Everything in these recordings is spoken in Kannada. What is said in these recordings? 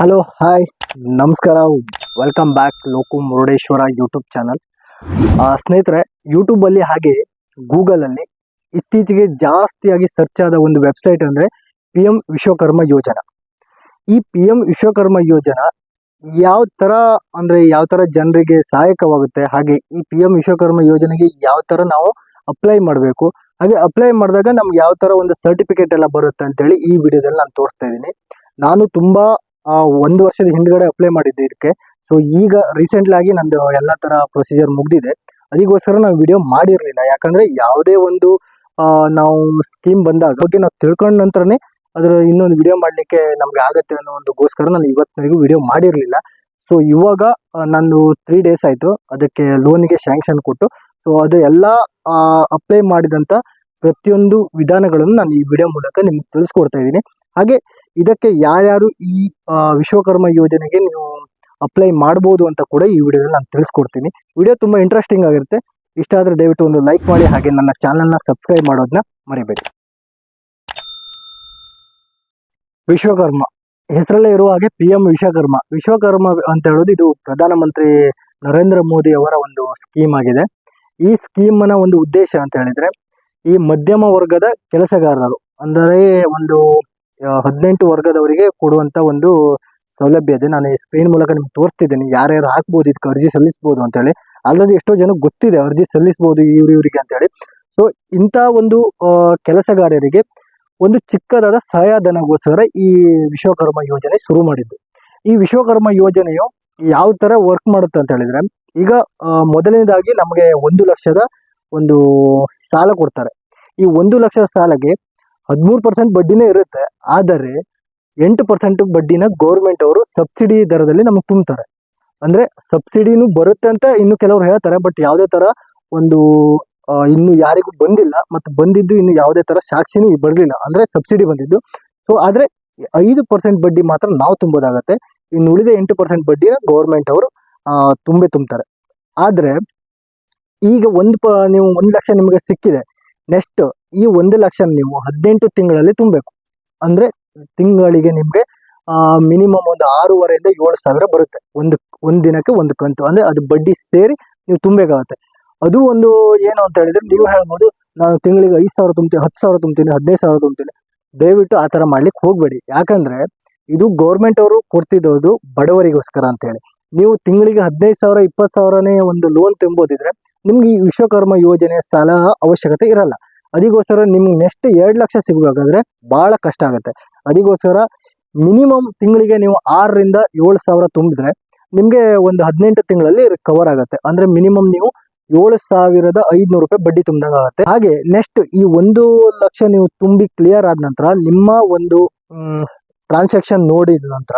ಹಲೋ ಹಾಯ್ ನಮಸ್ಕಾರ. Welcome back Loku Murudeshwara YouTube channel ಸ್ನೇಹಿತರೆ ಯೂಟ್ಯೂಬಲ್ಲಿ ಹಾಗೆ ಗೂಗಲಲ್ಲಿ ಇತ್ತೀಚೆಗೆ ಜಾಸ್ತಿಯಾಗಿ ಸರ್ಚ್ ಆದ ಒಂದು ವೆಬ್ಸೈಟ್ ಅಂದರೆ ಪಿ ಎಂ ವಿಶ್ವಕರ್ಮ ಯೋಜನಾ ಈ ಪಿ ಎಂ ವಿಶ್ವಕರ್ಮ ಯೋಜನಾ ಯಾವ ಥರ ಅಂದರೆ ಯಾವ ಥರ ಜನರಿಗೆ ಸಹಾಯಕವಾಗುತ್ತೆ, ಹಾಗೆ ಈ ಪಿ ಎಂ ವಿಶ್ವಕರ್ಮ ಯೋಜನೆಗೆ ಯಾವ ಥರ ನಾವು ಅಪ್ಲೈ ಮಾಡಬೇಕು, ಹಾಗೆ ಅಪ್ಲೈ ಮಾಡಿದಾಗ ನಮ್ಗೆ ಯಾವ ಥರ ಒಂದು ಸರ್ಟಿಫಿಕೇಟ್ ಎಲ್ಲ ಬರುತ್ತೆ ಅಂತೇಳಿ ಈ ವಿಡಿಯೋದಲ್ಲಿ ನಾನು ತೋರಿಸ್ತಾ ಇದ್ದೀನಿ. ನಾನು ತುಂಬಾ ಒಂದು ವರ್ಷದ ಹಿಂದ್ಗಡೆ ಅಪ್ಲೈ ಮಾಡಿದ್ದೆ ಇದಕ್ಕೆ. ಸೊ ಈಗ ರೀಸೆಂಟ್ಲಾಗಿ ನಂದು ಎಲ್ಲ ಥರ ಪ್ರೊಸೀಜರ್ ಮುಗ್ದಿದೆ. ಅದಕ್ಕೋಸ್ಕರ ನಾವು ವಿಡಿಯೋ ಮಾಡಿರಲಿಲ್ಲ. ಯಾಕಂದರೆ ಯಾವುದೇ ಒಂದು ನಾವು ಸ್ಕೀಮ್ ಬಂದಾಗ ಬಗ್ಗೆ ನಾವು ತಿಳ್ಕೊಂಡ ನಂತರನೇ ಅದರ ಇನ್ನೊಂದು ವಿಡಿಯೋ ಮಾಡಲಿಕ್ಕೆ ನಮಗೆ ಆಗುತ್ತೆ ಅನ್ನೋ ಒಂದುಗೋಸ್ಕರ ನಾನು ಇವತ್ತಿನವರೆಗೂ ವಿಡಿಯೋ ಮಾಡಿರಲಿಲ್ಲ. ಸೊ ಇವಾಗ ನಾನು ತ್ರೀ ಡೇಸ್ ಆಯಿತು. ಅದಕ್ಕೆ ಲೋನಿಗೆ ಸ್ಯಾಂಕ್ಷನ್ ಕೊಟ್ಟು. ಸೊ ಅದು ಎಲ್ಲ ಅಪ್ಲೈ ಮಾಡಿದಂಥ ಪ್ರತಿಯೊಂದು ವಿಧಾನಗಳನ್ನು ನಾನು ಈ ವಿಡಿಯೋ ಮೂಲಕ ನಿಮ್ಗೆ ತಿಳಿಸ್ಕೊಡ್ತಾ ಇದ್ದೀನಿ. ಹಾಗೆ ಇದಕ್ಕೆ ಯಾರ್ಯಾರು ಈ ವಿಶ್ವಕರ್ಮ ಯೋಜನೆಗೆ ನೀವು ಅಪ್ಲೈ ಮಾಡ್ಬೋದು ಅಂತ ಕೂಡ ಈ ವಿಡಿಯೋದಲ್ಲಿ ನಾನು ತಿಳಿಸ್ಕೊಡ್ತೀನಿ. ವಿಡಿಯೋ ತುಂಬ ಇಂಟ್ರೆಸ್ಟಿಂಗ್ ಆಗಿರುತ್ತೆ. ಇಷ್ಟ ಆದರೆ ದಯವಿಟ್ಟು ಒಂದು ಲೈಕ್ ಮಾಡಿ, ಹಾಗೆ ನನ್ನ ಚಾನಲ್ನ ಸಬ್ಸ್ಕ್ರೈಬ್ ಮಾಡೋದನ್ನ ಮರಿಬೇಡಿ. ವಿಶ್ವಕರ್ಮ. ಹೆಸರಲ್ಲೇ ಇರುವ ಹಾಗೆ ಪಿ ಎಂ ವಿಶ್ವಕರ್ಮ. ವಿಶ್ವಕರ್ಮ ಅಂತ ಹೇಳೋದು ಇದು ಪ್ರಧಾನಮಂತ್ರಿ ನರೇಂದ್ರ ಮೋದಿ ಅವರ ಒಂದು ಸ್ಕೀಮ್ ಆಗಿದೆ. ಈ ಸ್ಕೀಮ್ನ ಒಂದು ಉದ್ದೇಶ ಅಂತ ಹೇಳಿದ್ರೆ ಈ ಮಧ್ಯಮ ವರ್ಗದ ಕೆಲಸಗಾರರು, ಅಂದರೆ ಒಂದು ಹದಿನೆಂಟು ವರ್ಗದವರಿಗೆ ಕೊಡುವಂತ ಒಂದು ಸೌಲಭ್ಯ ಇದೆ. ನಾನು ಸ್ಕ್ರೀನ್ ಮೂಲಕ ನಿಮ್ಗೆ ತೋರಿಸ್ತಿದ್ದೀನಿ. ಯಾರ್ಯಾರು ಹಾಕ್ಬೋದು, ಇದಕ್ಕೆ ಅರ್ಜಿ ಸಲ್ಲಿಸ್ಬೋದು ಅಂತೇಳಿ ಆಲ್ರೆಡಿ ಎಷ್ಟೋ ಜನ ಗೊತ್ತಿದೆ, ಅರ್ಜಿ ಸಲ್ಲಿಸ್ಬೋದು ಇವ್ರು ಇವರಿಗೆ ಅಂತೇಳಿ ಸೊ ಇಂಥ ಒಂದು ಕೆಲಸಗಾರರಿಗೆ ಒಂದು ಚಿಕ್ಕದಾದ ಸಹಾಯಧನಗೋಸ್ಕರ ಈ ವಿಶ್ವಕರ್ಮ ಯೋಜನೆ ಶುರು ಮಾಡಿದ್ದು. ಈ ವಿಶ್ವಕರ್ಮ ಯೋಜನೆಯು ಯಾವ ತರ ವರ್ಕ್ ಮಾಡುತ್ತೆ ಅಂತ ಹೇಳಿದ್ರೆ, ಈಗ ಮೊದಲನೇದಾಗಿ ನಮಗೆ ಒಂದು ಲಕ್ಷದ ಒಂದು ಸಾಲ ಕೊಡ್ತಾರೆ. ಈ ಒಂದು ಲಕ್ಷದ ಸಾಲಗೆ ಹದಿಮೂರು ಪರ್ಸೆಂಟ್ ಬಡ್ಡಿನೇ ಇರುತ್ತೆ. ಆದರೆ ಎಂಟು ಪರ್ಸೆಂಟ್ ಬಡ್ಡಿನ ಗೌರ್ಮೆಂಟ್ ಅವರು ಸಬ್ಸಿಡಿ ದರದಲ್ಲಿ ನಮಗೆ ತುಂಬ್ತಾರೆ ಅಂದ್ರೆ ಸಬ್ಸಿಡಿನೂ ಬರುತ್ತೆ ಅಂತ ಇನ್ನು ಕೆಲವರು ಹೇಳ್ತಾರೆ ಬಟ್ ಯಾವುದೇ ತರ ಒಂದು ಇನ್ನು ಯಾರಿಗೂ ಬಂದಿಲ್ಲ, ಮತ್ತು ಬಂದಿದ್ದು ಇನ್ನು ಯಾವುದೇ ತರ ಸಾಕ್ಷಿನೂ ಬರಲಿಲ್ಲ. ಅಂದ್ರೆ ಸಬ್ಸಿಡಿ ಬಂದಿದ್ದು. ಸೊ ಆದರೆ ಐದು ಪರ್ಸೆಂಟ್ ಬಡ್ಡಿ ಮಾತ್ರ ನಾವು ತುಂಬೋದಾಗತ್ತೆ. ಇನ್ನು ಉಳಿದ ಎಂಟು ಪರ್ಸೆಂಟ್ ಬಡ್ಡಿನ ಗೌರ್ಮೆಂಟ್ ಅವರು ತುಂಬೆ ತುಂಬ್ತಾರೆ ಆದ್ರೆ ಈಗ ಒಂದು ಪ, ನೀವು ಒಂದು ಲಕ್ಷ ನಿಮಗೆ ಸಿಕ್ಕಿದೆ. ನೆಕ್ಸ್ಟ್ ಈ ಒಂದು ಲಕ್ಷ ನೀವು ಹದಿನೆಂಟು ತಿಂಗಳಲ್ಲಿ ತುಂಬಬೇಕು. ಅಂದ್ರೆ ತಿಂಗಳಿಗೆ ನಿಮಗೆ ಮಿನಿಮಮ್ ಒಂದು ಆರೂವರೆಯಿಂದ ಏಳು ಸಾವಿರ ಬರುತ್ತೆ. ಒಂದು ಒಂದು ದಿನಕ್ಕೆ ಒಂದು ಕಂತು. ಅಂದ್ರೆ ಅದು ಬಡ್ಡಿ ಸೇರಿ ನೀವು ತುಂಬಬೇಕಾಗತ್ತೆ. ಅದು ಒಂದು ಏನು ಅಂತ ಹೇಳಿದ್ರೆ ನೀವು ಹೇಳ್ಬೋದು, ನಾನು ತಿಂಗಳಿಗೆ ಐದು ಸಾವಿರ ತುಂಬ್ತೀನಿ, ಹತ್ತು ಸಾವಿರ ತುಂಬ್ತೀನಿ, ಹದಿನೈದು ಸಾವಿರ ತುಂಬ್ತೀನಿ. ದಯವಿಟ್ಟು ಆ ಥರ ಮಾಡ್ಲಿಕ್ಕೆ ಹೋಗಬೇಡಿ. ಯಾಕಂದ್ರೆ ಇದು ಗೌರ್ಮೆಂಟ್ ಅವರು ಕೊಡ್ತಿದ್ದೋದು ಬಡವರಿಗೋಸ್ಕರ ಅಂತ ಹೇಳಿ ನೀವು ತಿಂಗಳಿಗೆ ಹದಿನೈದು ಸಾವಿರ, ಇಪ್ಪತ್ತು ಸಾವಿರನೇ ಒಂದು ಲೋನ್ ತುಂಬೋದಿದ್ರೆ ನಿಮ್ಗೆ ಈ ವಿಶ್ವಕರ್ಮ ಯೋಜನೆ ಸಾಲ ಅವಶ್ಯಕತೆ ಇರಲ್ಲ. ಅದಕ್ಕೋಸ್ಕರ ನಿಮ್ಗೆ ನೆಕ್ಸ್ಟ್ ಎರಡು ಲಕ್ಷ ಸಿಗಬೇಕಾದ್ರೆ ಭಾಳ ಕಷ್ಟ ಆಗುತ್ತೆ. ಅದಿಗೋಸ್ಕರ ಮಿನಿಮಮ್ ತಿಂಗಳಿಗೆ ನೀವು ಆರರಿಂದ ಏಳು ಸಾವಿರ ತುಂಬಿದ್ರೆ ನಿಮಗೆ ಒಂದು ಹದಿನೆಂಟು ತಿಂಗಳಲ್ಲಿ ಕವರ್ ಆಗುತ್ತೆ. ಅಂದರೆ ಮಿನಿಮಮ್ ನೀವು ಏಳು ಸಾವಿರದ ಐದುನೂರು ರೂಪಾಯಿ ಬಡ್ಡಿ ತುಂಬಿದಾಗ ಆಗುತ್ತೆ. ಹಾಗೆ ನೆಕ್ಸ್ಟ್ ಈ ಒಂದು ಲಕ್ಷ ನೀವು ತುಂಬಿ ಕ್ಲಿಯರ್ ಆದ ನಂತರ ನಿಮ್ಮ ಒಂದು ಟ್ರಾನ್ಸಾಕ್ಷನ್ ನೋಡಿದ ನಂತರ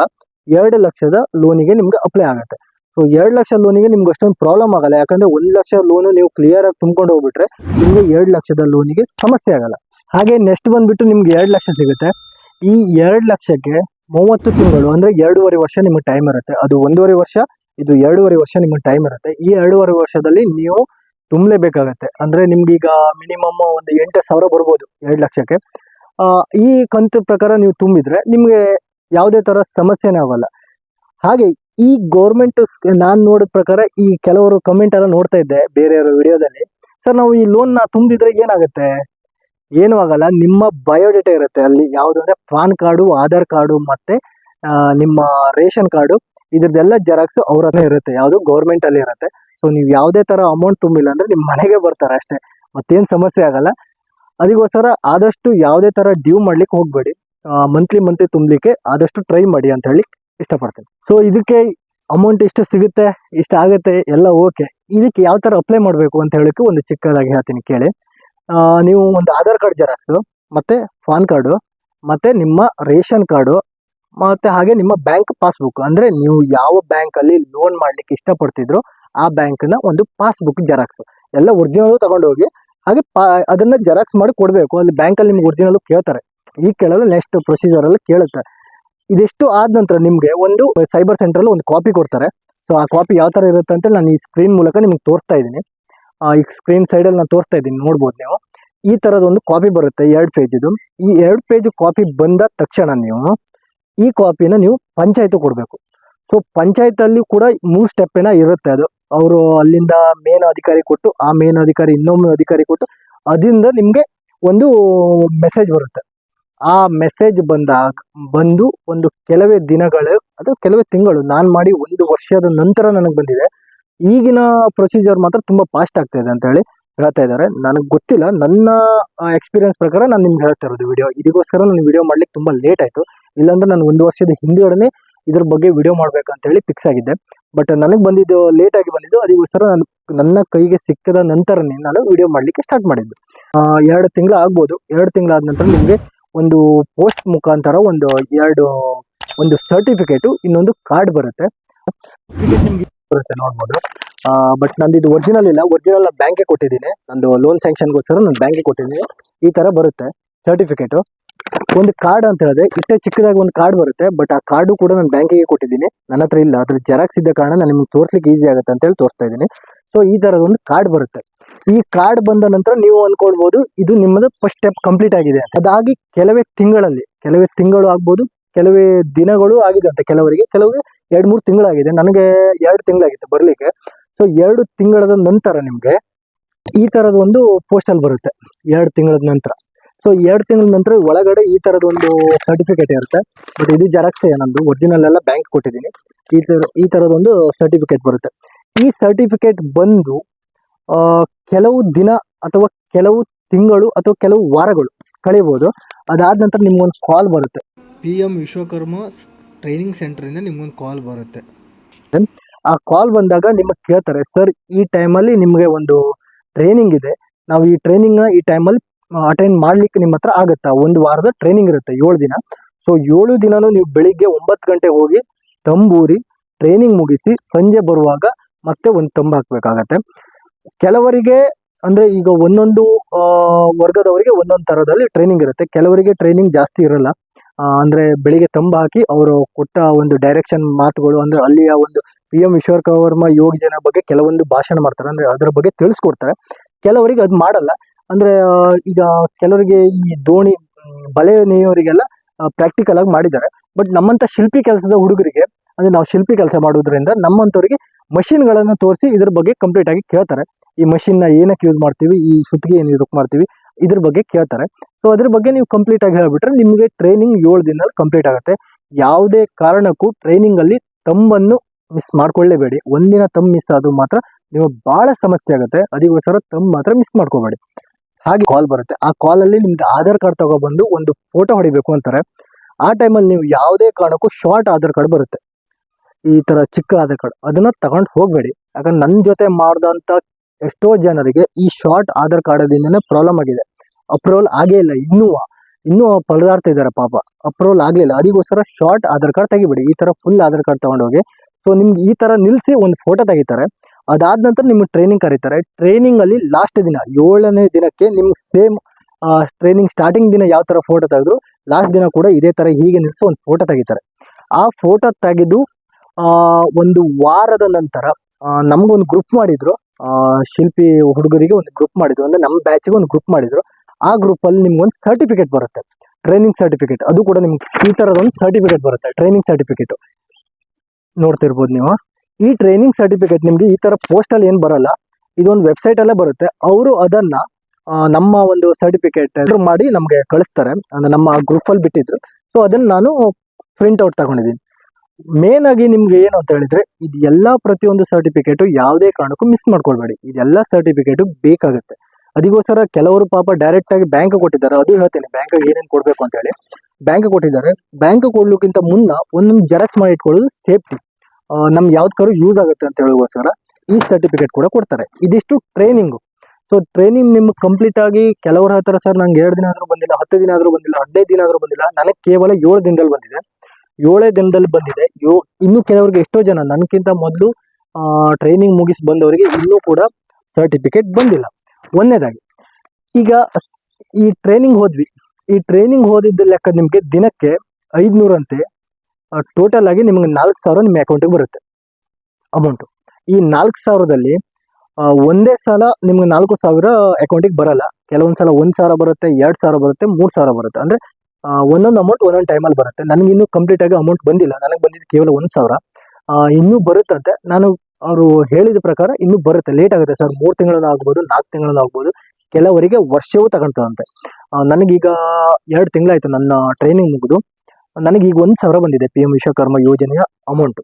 ಎರಡು ಲಕ್ಷದ ಲೋನಿಗೆ ನಿಮ್ಗೆ ಅಪ್ಲೈ ಆಗುತ್ತೆ. ಸೊ ಎರಡು ಲಕ್ಷ ಲೋನಿಗೆ ನಿಮ್ಗೆ ಅಷ್ಟೊಂದು ಪ್ರಾಬ್ಲಮ್ ಆಗಲ್ಲ. ಯಾಕಂದ್ರೆ ಒಂದು ಲಕ್ಷ ಲೋನು ನೀವು ಕ್ಲಿಯರ್ ಆಗಿ ತುಂಬಿಕೊಂಡು ಹೋಗ್ಬಿಟ್ರೆ ನಿಮಗೆ ಎರಡು ಲಕ್ಷದ ಲೋನಿಗೆ ಸಮಸ್ಯೆ ಆಗಲ್ಲ. ಹಾಗೆ ನೆಕ್ಸ್ಟ್ ಬಂದ್ಬಿಟ್ಟು ನಿಮ್ಗೆ ಎರಡು ಲಕ್ಷ ಸಿಗುತ್ತೆ. ಈ ಎರಡು ಲಕ್ಷಕ್ಕೆ ಮೂವತ್ತು ತಿಂಗಳು ಅಂದ್ರೆ ಎರಡೂವರೆ ವರ್ಷ ನಿಮ್ಗೆ ಟೈಮ್ ಇರುತ್ತೆ. ಅದು ಒಂದೂವರೆ ವರ್ಷ, ಇದು ಎರಡೂವರೆ ವರ್ಷ ನಿಮ್ಗೆ ಟೈಮ್ ಇರುತ್ತೆ. ಈ ಎರಡೂವರೆ ವರ್ಷದಲ್ಲಿ ನೀವು ತುಂಬಲೇಬೇಕಾಗತ್ತೆ. ಅಂದ್ರೆ ನಿಮ್ಗೆ ಈಗ ಮಿನಿಮಮ್ ಒಂದು ಎಂಟು ಸಾವಿರ ಬರ್ಬೋದು ಎರಡು ಲಕ್ಷಕ್ಕೆ. ಈ ಕಂತು ಪ್ರಕಾರ ನೀವು ತುಂಬಿದ್ರೆ ನಿಮಗೆ ಯಾವುದೇ ತರ ಸಮಸ್ಯೆನೇ ಆಗಲ್ಲ. ಹಾಗೆ ಈ ಗೌರ್ಮೆಂಟ್ ನಾನು ನೋಡಿದ ಪ್ರಕಾರ ಈ ಕೆಲವರು ಕಮೆಂಟ್ ಎಲ್ಲ ನೋಡ್ತಾ ಇದ್ದೆ ಬೇರೆಯವರ ವಿಡಿಯೋದಲ್ಲಿ ಸರ್ ನಾವು ಈ ಲೋನ್ನ ತುಂಬಿದ್ರೆ ಏನಾಗುತ್ತೆ? ಏನೂ ಆಗಲ್ಲ. ನಿಮ್ಮ ಬಯೋಡೇಟಾ ಇರುತ್ತೆ. ಅಲ್ಲಿ ಯಾವುದು ಅಂದ್ರೆ ಪಾನ್ ಕಾರ್ಡು, ಆಧಾರ್ ಕಾರ್ಡು ಮತ್ತೆ ನಿಮ್ಮ ರೇಷನ್ ಕಾರ್ಡು, ಇದ್ರದ್ದೆಲ್ಲ ಜೆರಾಕ್ಸ್ ಅವ್ರ ಇರುತ್ತೆ. ಯಾವುದು ಗೌರ್ಮೆಂಟ್ ಅಲ್ಲಿ ಇರುತ್ತೆ. ಸೊ ನೀವು ಯಾವುದೇ ತರ ಅಮೌಂಟ್ ತುಂಬಿಲ್ಲ ಅಂದ್ರೆ ನಿಮ್ಮ ಮನೆಗೆ ಬರ್ತಾರೆ ಅಷ್ಟೇ. ಮತ್ತೇನು ಸಮಸ್ಯೆ ಆಗಲ್ಲ. ಅದಕ್ಕೋಸ್ಕರ ಆದಷ್ಟು ಯಾವುದೇ ತರ ಡ್ಯೂ ಮಾಡ್ಲಿಕ್ಕೆ ಹೋಗ್ಬೇಡಿ. ಮಂತ್ಲಿ ಮಂತ್ಲಿ ತುಂಬಲಿಕ್ಕೆ ಆದಷ್ಟು ಟ್ರೈ ಮಾಡಿ ಅಂತ ಹೇಳಿ ಇಷ್ಟಪಡ್ತೇನೆ. ಸೊ ಇದಕ್ಕೆ ಅಮೌಂಟ್ ಇಷ್ಟು ಸಿಗುತ್ತೆ ಇಷ್ಟ ಆಗುತ್ತೆ, ಎಲ್ಲ ಓಕೆ ಇದಕ್ಕೆ ಯಾವ ಥರ ಅಪ್ಲೈ ಮಾಡಬೇಕು ಅಂತ ಹೇಳಕ್ಕೆ ಒಂದು ಚಿಕ್ಕದಾಗಿ ಹೇಳ್ತೀನಿ ಕೇಳಿ. ನೀವು ಒಂದು ಆಧಾರ್ ಕಾರ್ಡ್ ಜೆರಾಕ್ಸು ಮತ್ತು ಪಾನ್ ಕಾರ್ಡು ಮತ್ತು ನಿಮ್ಮ ರೇಷನ್ ಕಾರ್ಡು ಮತ್ತು ಹಾಗೆ ನಿಮ್ಮ ಬ್ಯಾಂಕ್ ಪಾಸ್ಬುಕ್ ಅಂದರೆ ನೀವು ಯಾವ ಬ್ಯಾಂಕಲ್ಲಿ ಲೋನ್ ಮಾಡ್ಲಿಕ್ಕೆ ಇಷ್ಟಪಡ್ತಿದ್ರು ಆ ಬ್ಯಾಂಕ್ನ ಒಂದು ಪಾಸ್ಬುಕ್ ಜೆರಾಕ್ಸ್ ಎಲ್ಲ ಒರಿಜಿನಲ್ ತಗೊಂಡೋಗಿ ಹಾಗೆ ಪಾ- ಅದನ್ನು ಜೆರಾಕ್ಸ್ ಮಾಡಿ ಕೊಡಬೇಕು. ಅಲ್ಲಿ ಬ್ಯಾಂಕಲ್ಲಿ ನಿಮ್ಗೆ ಒರಿಜಿನಲ್ ಕೇಳ್ತಾರೆ. ಈಗ ಕೇಳೋದು ನೆಕ್ಸ್ಟ್ ಪ್ರೊಸೀಜರಲ್ಲಿ ಕೇಳುತ್ತೆ. ಇದಿಷ್ಟು ಆದ ನಂತರ ನಿಮಗೆ ಒಂದು ಸೈಬರ್ ಸೆಂಟ್ರಲ್ಲಿ ಒಂದು ಕಾಪಿ ಕೊಡ್ತಾರೆ. ಸೊ ಆ ಕಾಪಿ ಯಾವ ಥರ ಇರುತ್ತೆ ಅಂತ ನಾನು ಈ ಸ್ಕ್ರೀನ್ ಮೂಲಕ ನಿಮ್ಗೆ ತೋರಿಸ್ತಾ ಇದ್ದೀನಿ. ಈ ಸ್ಕ್ರೀನ್ ಸೈಡಲ್ಲಿ ನಾನು ತೋರಿಸ್ತಾ ಇದ್ದೀನಿ, ನೋಡ್ಬೋದು ನೀವು. ಈ ತರದ ಒಂದು ಕಾಪಿ ಬರುತ್ತೆ, ಎರಡು ಪೇಜಿದು ಈ ಎರಡು ಪೇಜ್ ಕಾಪಿ ಬಂದ ತಕ್ಷಣ ನೀವು ಈ ಕಾಪಿನ ನೀವು ಪಂಚಾಯತ್ ಕೊಡಬೇಕು. ಸೊ ಪಂಚಾಯತಲ್ಲಿ ಕೂಡ ಮೂರು ಸ್ಟೆಪ್ಪೇನ ಇರುತ್ತೆ ಅದು. ಅವರು ಅಲ್ಲಿಂದ ಮೇನ್ ಅಧಿಕಾರಿ ಕೊಟ್ಟು, ಆ ಮೇನ್ ಅಧಿಕಾರಿ ಇನ್ನೊಮ್ಮೆ ಅಧಿಕಾರಿ ಕೊಟ್ಟು, ಅದರಿಂದ ನಿಮಗೆ ಒಂದು ಮೆಸೇಜ್ ಬರುತ್ತೆ. ಆ ಮೆಸೇಜ್ ಬಂದಾಗ, ಬಂದು ಒಂದು ಕೆಲವೇ ದಿನಗಳು ಅಥವಾ ಕೆಲವೇ ತಿಂಗಳು, ನಾನು ಮಾಡಿ ಒಂದು ವರ್ಷದ ನಂತರ ನನಗೆ ಬಂದಿದೆ. ಈಗಿನ ಪ್ರೊಸೀಜರ್ ಮಾತ್ರ ತುಂಬ ಫಾಸ್ಟ್ ಆಗ್ತಾ ಇದೆ ಅಂತ ಹೇಳಿ ಹೇಳ್ತಾ ಇದ್ದಾರೆ. ನನಗೆ ಗೊತ್ತಿಲ್ಲ, ನನ್ನ ಎಕ್ಸ್ಪೀರಿಯನ್ಸ್ ಪ್ರಕಾರ ನಾನು ನಿಮ್ಗೆ ಹೇಳ್ತಾ ಇರೋದು ವಿಡಿಯೋ ಇದಕ್ಕೋಸ್ಕರ ನಾನು ವಿಡಿಯೋ ಮಾಡ್ಲಿಕ್ಕೆ ತುಂಬ ಲೇಟ್ ಆಯ್ತು. ಇಲ್ಲಾಂದ್ರೆ ನಾನು ಒಂದು ವರ್ಷದ ಹಿಂದ್ಗಡೆ ಇದ್ರ ಬಗ್ಗೆ ವಿಡಿಯೋ ಮಾಡ್ಬೇಕಂತ ಹೇಳಿ ಫಿಕ್ಸ್ ಆಗಿದ್ದೆ. ಬಟ್ ನನಗೆ ಬಂದಿದ್ದು ಲೇಟ್ ಆಗಿ ಬಂದಿದ್ದು, ಅದಕ್ಕೋಸ್ಕರ ನಾನು ನನ್ನ ಕೈಗೆ ಸಿಕ್ಕದ ನಂತರನೇ ನಾನು ವಿಡಿಯೋ ಮಾಡ್ಲಿಕ್ಕೆ ಸ್ಟಾರ್ಟ್ ಮಾಡಿದ್ದು. ಎರಡು ತಿಂಗಳು ಆಗ್ಬೋದು. ಎರಡು ತಿಂಗಳಾದ ನಂತರ ನಿಮಗೆ ಒಂದು ಪೋಸ್ಟ್ ಮುಖಾಂತರ ಒಂದು ಎರಡು, ಒಂದು ಸರ್ಟಿಫಿಕೇಟು ಇನ್ನೊಂದು ಕಾರ್ಡ್ ಬರುತ್ತೆ. ನಿಮ್ಗೆ ಬರುತ್ತೆ ನೋಡ್ಬೋದು. ಬಟ್ ನಂದು ಇದು ಒರಿಜಿನಲ್ ಇಲ್ಲ. ಒರಿಜಿನಲ್ ಬ್ಯಾಂಕಿಗೆ ಕೊಟ್ಟಿದ್ದೀನಿ. ನಂದು ಲೋನ್ ಸ್ಯಾಂಕ್ಷನ್ಗೋಸ್ಕರ ನಾನು ಬ್ಯಾಂಕಿಗೆ ಕೊಟ್ಟಿದ್ದೀನಿ. ಈ ತರ ಬರುತ್ತೆ ಸರ್ಟಿಫಿಕೇಟು ಒಂದು ಕಾರ್ಡ್ ಅಂತ ಹೇಳಿದೆ ಇಷ್ಟೇ ಚಿಕ್ಕದಾಗಿ ಒಂದು ಕಾರ್ಡ್ ಬರುತ್ತೆ ಬಟ್ ಆ ಕಾರ್ಡು ಕೂಡ ನಾನು ಬ್ಯಾಂಕಿಗೆ ಕೊಟ್ಟಿದ್ದೀನಿ. ನನ್ನ ಹತ್ರ ಇಲ್ಲ. ಅದ್ರ ಜೆರಾಕ್ಸ್ ಇದ್ದ ಕಾರಣ ನಾನು ನಿಮ್ಗೆ ತೋರಿಸ್ಲಿಕ್ಕೆ ಈಸಿ ಆಗುತ್ತೆ ಅಂತ ಹೇಳಿ ತೋರಿಸ್ತಾ ಇದ್ದೀನಿ. ಸೊ ಈ ಥರದ ಒಂದು ಕಾರ್ಡ್ ಬರುತ್ತೆ. ಈ ಕಾರ್ಡ್ ಬಂದ ನಂತರ ನೀವು ಅಂದ್ಕೊಳ್ಬೋದು ಇದು ನಿಮ್ಮದು ಫಸ್ಟ್ ಸ್ಟೆಪ್ ಕಂಪ್ಲೀಟ್ ಆಗಿದೆ. ಅದಾಗಿ ಕೆಲವೇ ತಿಂಗಳಲ್ಲಿ, ಕೆಲವೇ ತಿಂಗಳು ಆಗ್ಬೋದು, ಕೆಲವೇ ದಿನಗಳು ಆಗಿದೆ ಅಂತ ಕೆಲವರಿಗೆ. ಕೆಲವರಿಗೆ ಎರಡು ಮೂರು ತಿಂಗಳಾಗಿದೆ. ನನಗೆ ಎರಡು ತಿಂಗಳಾಗಿತ್ತು ಬರಲಿಕ್ಕೆ. ಸೊ ಎರಡು ತಿಂಗಳದ ನಂತರ ನಿಮಗೆ ಈ ತರದ ಒಂದು ಪೋಸ್ಟಲ್ ಬರುತ್ತೆ. ಎರಡು ತಿಂಗಳ ನಂತರ. ಸೊ ಎರಡು ತಿಂಗಳ ನಂತರ ಒಳಗಡೆ ಈ ತರದ ಒಂದು ಸರ್ಟಿಫಿಕೇಟ್ ಇರುತ್ತೆ. ಬಟ್ ಇದು ಜೆರಾಕ್ಸ್ ನಂದು. ಒರಿಜಿನಲ್ ಎಲ್ಲ ಬ್ಯಾಂಕ್ ಕೊಟ್ಟಿದ್ದೀನಿ. ಈ ತರ, ಈ ಥರದ ಒಂದು ಸರ್ಟಿಫಿಕೇಟ್ ಬರುತ್ತೆ. ಈ ಸರ್ಟಿಫಿಕೇಟ್ ಬಂದು ಕೆಲವು ದಿನ ಅಥವಾ ಕೆಲವು ತಿಂಗಳು ಅಥವಾ ಕೆಲವು ವಾರಗಳು ಕಳೆಯಬಹುದು. ಅದಾದ ನಂತರ ನಿಮ್ಗೊಂದು ಕಾಲ್ ಬರುತ್ತೆ. ಪಿ ಎಂ ವಿಶ್ವಕರ್ಮ ಟ್ರೈನಿಂಗ್ ಸೆಂಟ್ರಿಂದ ನಿಮ್ಗೊಂದು ಕಾಲ್ ಬರುತ್ತೆ. ಆ ಕಾಲ್ ಬಂದಾಗ ನಿಮಗೆ ಕೇಳ್ತಾರೆ ಸರ್ ಈ ಟೈಮಲ್ಲಿ ನಿಮಗೆ ಒಂದು ಟ್ರೈನಿಂಗ್ ಇದೆ. ನಾವು ಈ ಟ್ರೈನಿಂಗ್ನ ಈ ಟೈಮಲ್ಲಿ ಅಟೆಂಡ್ ಮಾಡ್ಲಿಕ್ಕೆ ನಿಮ್ಮ ಹತ್ರ ಆಗುತ್ತಾ? ಒಂದು ವಾರದ ಟ್ರೈನಿಂಗ್ ಇರುತ್ತೆ ಏಳು ದಿನ. ಸೊ ಏಳು ದಿನನೂ ನೀವು ಬೆಳಿಗ್ಗೆ ಒಂಬತ್ತು ಗಂಟೆಗೆ ಹೋಗಿ ತಂಬೂರಿ ಟ್ರೈನಿಂಗ್ ಮುಗಿಸಿ ಸಂಜೆ ಬರುವಾಗ ಮತ್ತೆ ಒಂದು ತಂಬು ಹಾಕ್ಬೇಕಾಗತ್ತೆ. ಕೆಲವರಿಗೆ ಅಂದ್ರೆ ಈಗ ಒಂದೊಂದು ವರ್ಗದವರಿಗೆ ಒಂದೊಂದು ತರದಲ್ಲಿ ಟ್ರೈನಿಂಗ್ ಇರುತ್ತೆ. ಕೆಲವರಿಗೆ ಟ್ರೈನಿಂಗ್ ಜಾಸ್ತಿ ಇರಲ್ಲ. ಅಂದ್ರೆ ಬೆಳಿಗ್ಗೆ ತಂಬು ಹಾಕಿ ಅವರು ಕೊಟ್ಟ ಒಂದು ಡೈರೆಕ್ಷನ್ ಮಾತುಗಳು, ಅಂದ್ರೆ ಅಲ್ಲಿಯ ಒಂದು ಪಿ ಎಂ ವಿಶ್ವಕರ್ಮ ಯೋಜನೆ ಬಗ್ಗೆ ಕೆಲವೊಂದು ಭಾಷಣ ಮಾಡ್ತಾರೆ. ಅಂದ್ರೆ ಅದರ ಬಗ್ಗೆ ತಿಳಿಸ್ಕೊಡ್ತಾರೆ. ಕೆಲವರಿಗೆ ಅದು ಮಾಡಲ್ಲ. ಅಂದ್ರೆ ಈಗ ಕೆಲವರಿಗೆ ಈ ದೋಣಿ ಬಲೆ ನೇಯೋರಿಗೆಲ್ಲ ಪ್ರಾಕ್ಟಿಕಲ್ ಆಗಿ ಮಾಡಿದ್ದಾರೆ. ಬಟ್ ನಮ್ಮಂತ ಶಿಲ್ಪಿ ಕೆಲಸದ ಹುಡುಗರಿಗೆ, ಅಂದ್ರೆ ನಾವು ಶಿಲ್ಪಿ ಕೆಲಸ ಮಾಡೋದ್ರಿಂದ ನಮ್ಮಂತವರಿಗೆ ಮಷಿನ್ಗಳನ್ನು ತೋರಿಸಿ ಇದ್ರ ಬಗ್ಗೆ ಕಂಪ್ಲೀಟ್ ಆಗಿ ಕೇಳ್ತಾರೆ. ಈ machine ನ ಏನಕ್ಕೆ ಯೂಸ್ ಮಾಡ್ತೀವಿ, ಈ ಸುತ್ತಿಗೆ ಏನು ಯೂಸ್ ಮಾಡ್ತೀವಿ, ಇದ್ರ ಬಗ್ಗೆ ಕೇಳ್ತಾರೆ. ಸೊ ಅದ್ರ ಬಗ್ಗೆ ನೀವು ಕಂಪ್ಲೀಟ್ ಆಗಿ ಹೇಳ್ಬಿಟ್ರೆ ನಿಮಗೆ ಟ್ರೈನಿಂಗ್ ಏಳು ದಿನದಲ್ಲಿ ಕಂಪ್ಲೀಟ್ ಆಗುತ್ತೆ. ಯಾವುದೇ ಕಾರಣಕ್ಕೂ ಟ್ರೈನಿಂಗ್ ಅಲ್ಲಿ ತಂಬನ್ನು ಮಿಸ್ ಮಾಡ್ಕೊಳ್ಳೇಬೇಡಿ. ಒಂದಿನ ತಮ್ಮ ಮಿಸ್ ಆದ್ರೂ ಮಾತ್ರ ನಿಮಗೆ ಬಹಳ ಸಮಸ್ಯೆ ಆಗುತ್ತೆ. ಅದಕ್ಕೋಸ್ಕರ ತಮ್ಮ ಮಾತ್ರ ಮಿಸ್ ಮಾಡ್ಕೋಬೇಡಿ. ಹಾಗೆ ಕಾಲ್ ಬರುತ್ತೆ. ಆ ಕಾಲ್ ಅಲ್ಲಿ ನಿಮ್ದು ಆಧಾರ್ ಕಾರ್ಡ್ ತಗೊಬಂದು ಒಂದು ಫೋಟೋ ಹೊಡಿಬೇಕು ಅಂತಾರೆ. ಆ ಟೈಮಲ್ಲಿ ನೀವು ಯಾವುದೇ ಕಾರಣಕ್ಕೂ ಶಾರ್ಟ್ ಆಧಾರ್ ಕಾರ್ಡ್ ಬರುತ್ತೆ. ಈ ತರ ಚಿಕ್ಕ ಆಧಾರ್ ಕಾರ್ಡ್ ಅದನ್ನ ತಗೊಂಡು ಹೋಗ್ಬೇಡಿ. ಯಾಕಂದ್ರೆ ನನ್ನ ಜೊತೆ ಮಾಡ್ದಂತ ಎಷ್ಟೋ ಜನರಿಗೆ ಈ ಶಾರ್ಟ್ ಆಧಾರ್ ಕಾರ್ಡದಿಂದನೇ ಪ್ರಾಬ್ಲಮ್ ಆಗಿದೆ. ಅಪ್ರೂವಲ್ ಆಗೇ ಇಲ್ಲ. ಇನ್ನೂ ಇನ್ನೂ ಪರದಾಡ್ತಾ ಇದ್ದಾರೆ ಪಾಪ. ಅಪ್ರೂವಲ್ ಆಗಲಿಲ್ಲ. ಅದಕ್ಕೋಸ್ಕರ ಶಾರ್ಟ್ ಆಧಾರ್ ಕಾರ್ಡ್ ತೆಗಿಬೇಡಿ. ಈ ತರ ಫುಲ್ ಆಧಾರ್ ಕಾರ್ಡ್ ತಗೊಂಡೋಗಿ. ಸೊ ನಿಮ್ಗೆ ಈ ತರ ನಿಲ್ಸಿ ಒಂದು ಫೋಟೋ ತೆಗಿತಾರೆ. ಅದಾದ ನಂತರ ನಿಮ್ಗೆ ಟ್ರೈನಿಂಗ್ ಕರೀತಾರೆ. ಟ್ರೈನಿಂಗ್ ಅಲ್ಲಿ ಲಾಸ್ಟ್ ದಿನ, ಏಳನೇ ದಿನಕ್ಕೆ ನಿಮ್ಗೆ ಸೇಮ್ ಟ್ರೈನಿಂಗ್ ಸ್ಟಾರ್ಟಿಂಗ್ ದಿನ ಯಾವ ತರ ಫೋಟೋ ತೆಗೆದ್ರು ಲಾಸ್ಟ್ ದಿನ ಕೂಡ ಇದೇ ತರ ಹೀಗೆ ನಿಲ್ಸಿ ಒಂದು ಫೋಟೋ ತೆಗಿತಾರೆ. ಆ ಫೋಟೋ ತೆಗೆದು ಒಂದು ವಾರದ ನಂತರ ನಮ್ಗೊಂದು ಗ್ರೂಪ್ ಮಾಡಿದ್ರು. ಶಿಲ್ಪಿ ಹುಡುಗರಿಗೆ ಒಂದು ಗ್ರೂಪ್ ಮಾಡಿದ್ರು. ಅಂದ್ರೆ ನಮ್ಮ ಬ್ಯಾಚಿಗೆ ಒಂದು ಗ್ರೂಪ್ ಮಾಡಿದ್ರು. ಆ ಗ್ರೂಪ್ ಅಲ್ಲಿ ನಿಮ್ಗೆ ಒಂದು ಸರ್ಟಿಫಿಕೇಟ್ ಬರುತ್ತೆ. ಟ್ರೈನಿಂಗ್ ಸರ್ಟಿಫಿಕೇಟ್ ಅದು ಕೂಡ ನಿಮ್ಗೆ ಈ ತರದ ಒಂದು ಸರ್ಟಿಫಿಕೇಟ್ ಬರುತ್ತೆ. ಟ್ರೈನಿಂಗ್ ಸರ್ಟಿಫಿಕೇಟ್ ನೋಡ್ತಿರ್ಬೋದು ನೀವು. ಈ ಟ್ರೈನಿಂಗ್ ಸರ್ಟಿಫಿಕೇಟ್ ನಿಮಗೆ ಈ ತರ ಪೋಸ್ಟಲ್ಲಿ ಏನು ಬರಲ್ಲ. ಇದೊಂದು ವೆಬ್ಸೈಟ್ ಅಲ್ಲೇ ಬರುತ್ತೆ. ಅವರು ಅದನ್ನ ನಮ್ಮ ಒಂದು ಸರ್ಟಿಫಿಕೇಟ್ ಮಾಡಿ ನಮಗೆ ಕಳಿಸ್ತಾರೆ. ಅಂದ್ರೆ ನಮ್ಮ ಗ್ರೂಪ್ ಅಲ್ಲಿ ಬಿಟ್ಟಿದ್ರು. ಸೊ ಅದನ್ನ ನಾನು ಪ್ರಿಂಟ್ ಔಟ್ ತಗೊಂಡಿದ್ದೀನಿ. ಮೇನ್ ಆಗಿ ನಿಮ್ಗೆ ಏನು ಅಂತ ಹೇಳಿದ್ರೆ, ಇದು ಎಲ್ಲಾ ಪ್ರತಿಯೊಂದು ಸರ್ಟಿಫಿಕೇಟ್ ಯಾವುದೇ ಕಾರಣಕ್ಕೂ ಮಿಸ್ ಮಾಡ್ಕೊಳ್ಬೇಡಿ. ಇದೆಲ್ಲ ಸರ್ಟಿಫಿಕೇಟ್ ಬೇಕಾಗುತ್ತೆ. ಅದಕ್ಕೋಸ್ಕರ ಕೆಲವರು ಪಾಪ ಡೈರೆಕ್ಟ್ ಆಗಿ ಬ್ಯಾಂಕ್ ಕೊಟ್ಟಿದ್ದಾರೆ. ಅದು ಹೇಳ್ತೇನೆ ಬ್ಯಾಂಕ್ ಏನೇನು ಕೊಡ್ಬೇಕು ಅಂತ ಹೇಳಿ. ಬ್ಯಾಂಕ್ ಕೊಟ್ಟಿದ್ದಾರೆ. ಬ್ಯಾಂಕ್ ಕೊಡ್ಲಿಕ್ಕಿಂತ ಮುನ್ನ ಒಂದೊಂದು ಜೆರಾಕ್ಸ್ ಮಾಡಿ ಇಟ್ಕೊಳ್ಳೋದು ಸೇಫ್ಟಿ ನಮ್ಗೆ ಯಾವ್ದಕ್ಕಾದ್ರು ಯೂಸ್ ಆಗುತ್ತೆ ಅಂತ ಹೇಳೋಗೋಸ್ಕರ ಈ ಸರ್ಟಿಫಿಕೇಟ್ ಕೂಡ ಕೊಡ್ತಾರೆ. ಇದಿಷ್ಟು ಟ್ರೈನಿಂಗು ಸೊ ಟ್ರೈನಿಂಗ್ ನಿಮ್ಗೆ ಕಂಪ್ಲೀಟ್ ಆಗಿ ಕೆಲವರ ಹತ್ರ ಸರ್ ನಂಗೆ ಎರಡು ದಿನ ಆದ್ರೂ ಬಂದಿಲ್ಲ, ಹತ್ತು ದಿನ ಆದ್ರೂ ಬಂದಿಲ್ಲ, ಹದಿನೈದು ದಿನ ಆದ್ರೂ ಬಂದಿಲ್ಲ, ನನಗೆ ಕೇವಲ ಏಳು ದಿನದಲ್ಲಿ ಬಂದಿದೆ. ಏಳೇ ದಿನದಲ್ಲಿ ಬಂದಿದೆ. ಯೋ, ಇನ್ನು ಕೆಲವರಿಗೆ ಎಷ್ಟೋ ಜನ ನನಗಿಂತ ಮೊದಲು ಟ್ರೈನಿಂಗ್ ಮುಗಿಸಿ ಬಂದವರಿಗೆ ಇನ್ನೂ ಕೂಡ ಸರ್ಟಿಫಿಕೇಟ್ ಬಂದಿಲ್ಲ. ಒಂದನೇದಾಗಿ, ಈಗ ಈ ಟ್ರೈನಿಂಗ್ ಹೋದ್ವಿ. ಈ ಟ್ರೈನಿಂಗ್ ಹೋದಿದ್ದ ಲೆಕ್ಕ ನಿಮಗೆ ದಿನಕ್ಕೆ ಐದುನೂರಂತೆ ಟೋಟಲ್ ಆಗಿ ನಿಮಗೆ ನಾಲ್ಕು ಸಾವಿರ ನಿಮ್ಮ ಅಕೌಂಟಿಗೆ ಬರುತ್ತೆ. ಅಮೌಂಟು ಈ ನಾಲ್ಕು ಸಾವಿರದಲ್ಲಿ ಒಂದೇ ಸಲ ನಿಮ್ಗೆ ನಾಲ್ಕು ಸಾವಿರ ಅಕೌಂಟಿಗೆ ಬರಲ್ಲ. ಕೆಲವೊಂದು ಸಲ ಒಂದು ಸಾವಿರ ಬರುತ್ತೆ, ಎರಡು ಸಾವಿರ ಬರುತ್ತೆ, ಮೂರು ಸಾವಿರ ಬರುತ್ತೆ. ಅಂದ್ರೆ ಒಂದೊಂದು ಅಮೌಂಟ್ ಒಂದೊಂದು ಟೈಮಲ್ಲಿ ಬರುತ್ತೆ. ನನಗೆ ಇನ್ನೂ ಕಂಪ್ಲೀಟ್ ಆಗಿ ಅಮೌಂಟ್ ಬಂದಿಲ್ಲ. ನನಗೆ ಬಂದಿದ್ದು ಕೇವಲ ಒಂದು ಸಾವಿರ. ಇನ್ನೂ ಬರುತ್ತಂತೆ ನಾನು ಅವರು ಹೇಳಿದ ಪ್ರಕಾರ ಇನ್ನೂ ಬರುತ್ತೆ. ಲೇಟ್ ಆಗುತ್ತೆ ಸರ್. ಮೂರು ತಿಂಗಳನ್ನು ಆಗ್ಬೋದು, ನಾಲ್ಕು ತಿಂಗಳನ್ನು ಆಗ್ಬೋದು. ಕೆಲವರಿಗೆ ವರ್ಷವೂ ತಗೊಳ್ತದಂತೆ ನನಗೀಗ ಎರಡು ತಿಂಗಳಾಯಿತು ನನ್ನ ಟ್ರೈನಿಂಗ್ ಮುಗಿದು. ನನಗೆ ಈಗ ಒಂದು ಸಾವಿರ ಬಂದಿದೆ ಪಿ ಎಂ ವಿಶ್ವಕರ್ಮ ಯೋಜನೆಯ ಅಮೌಂಟು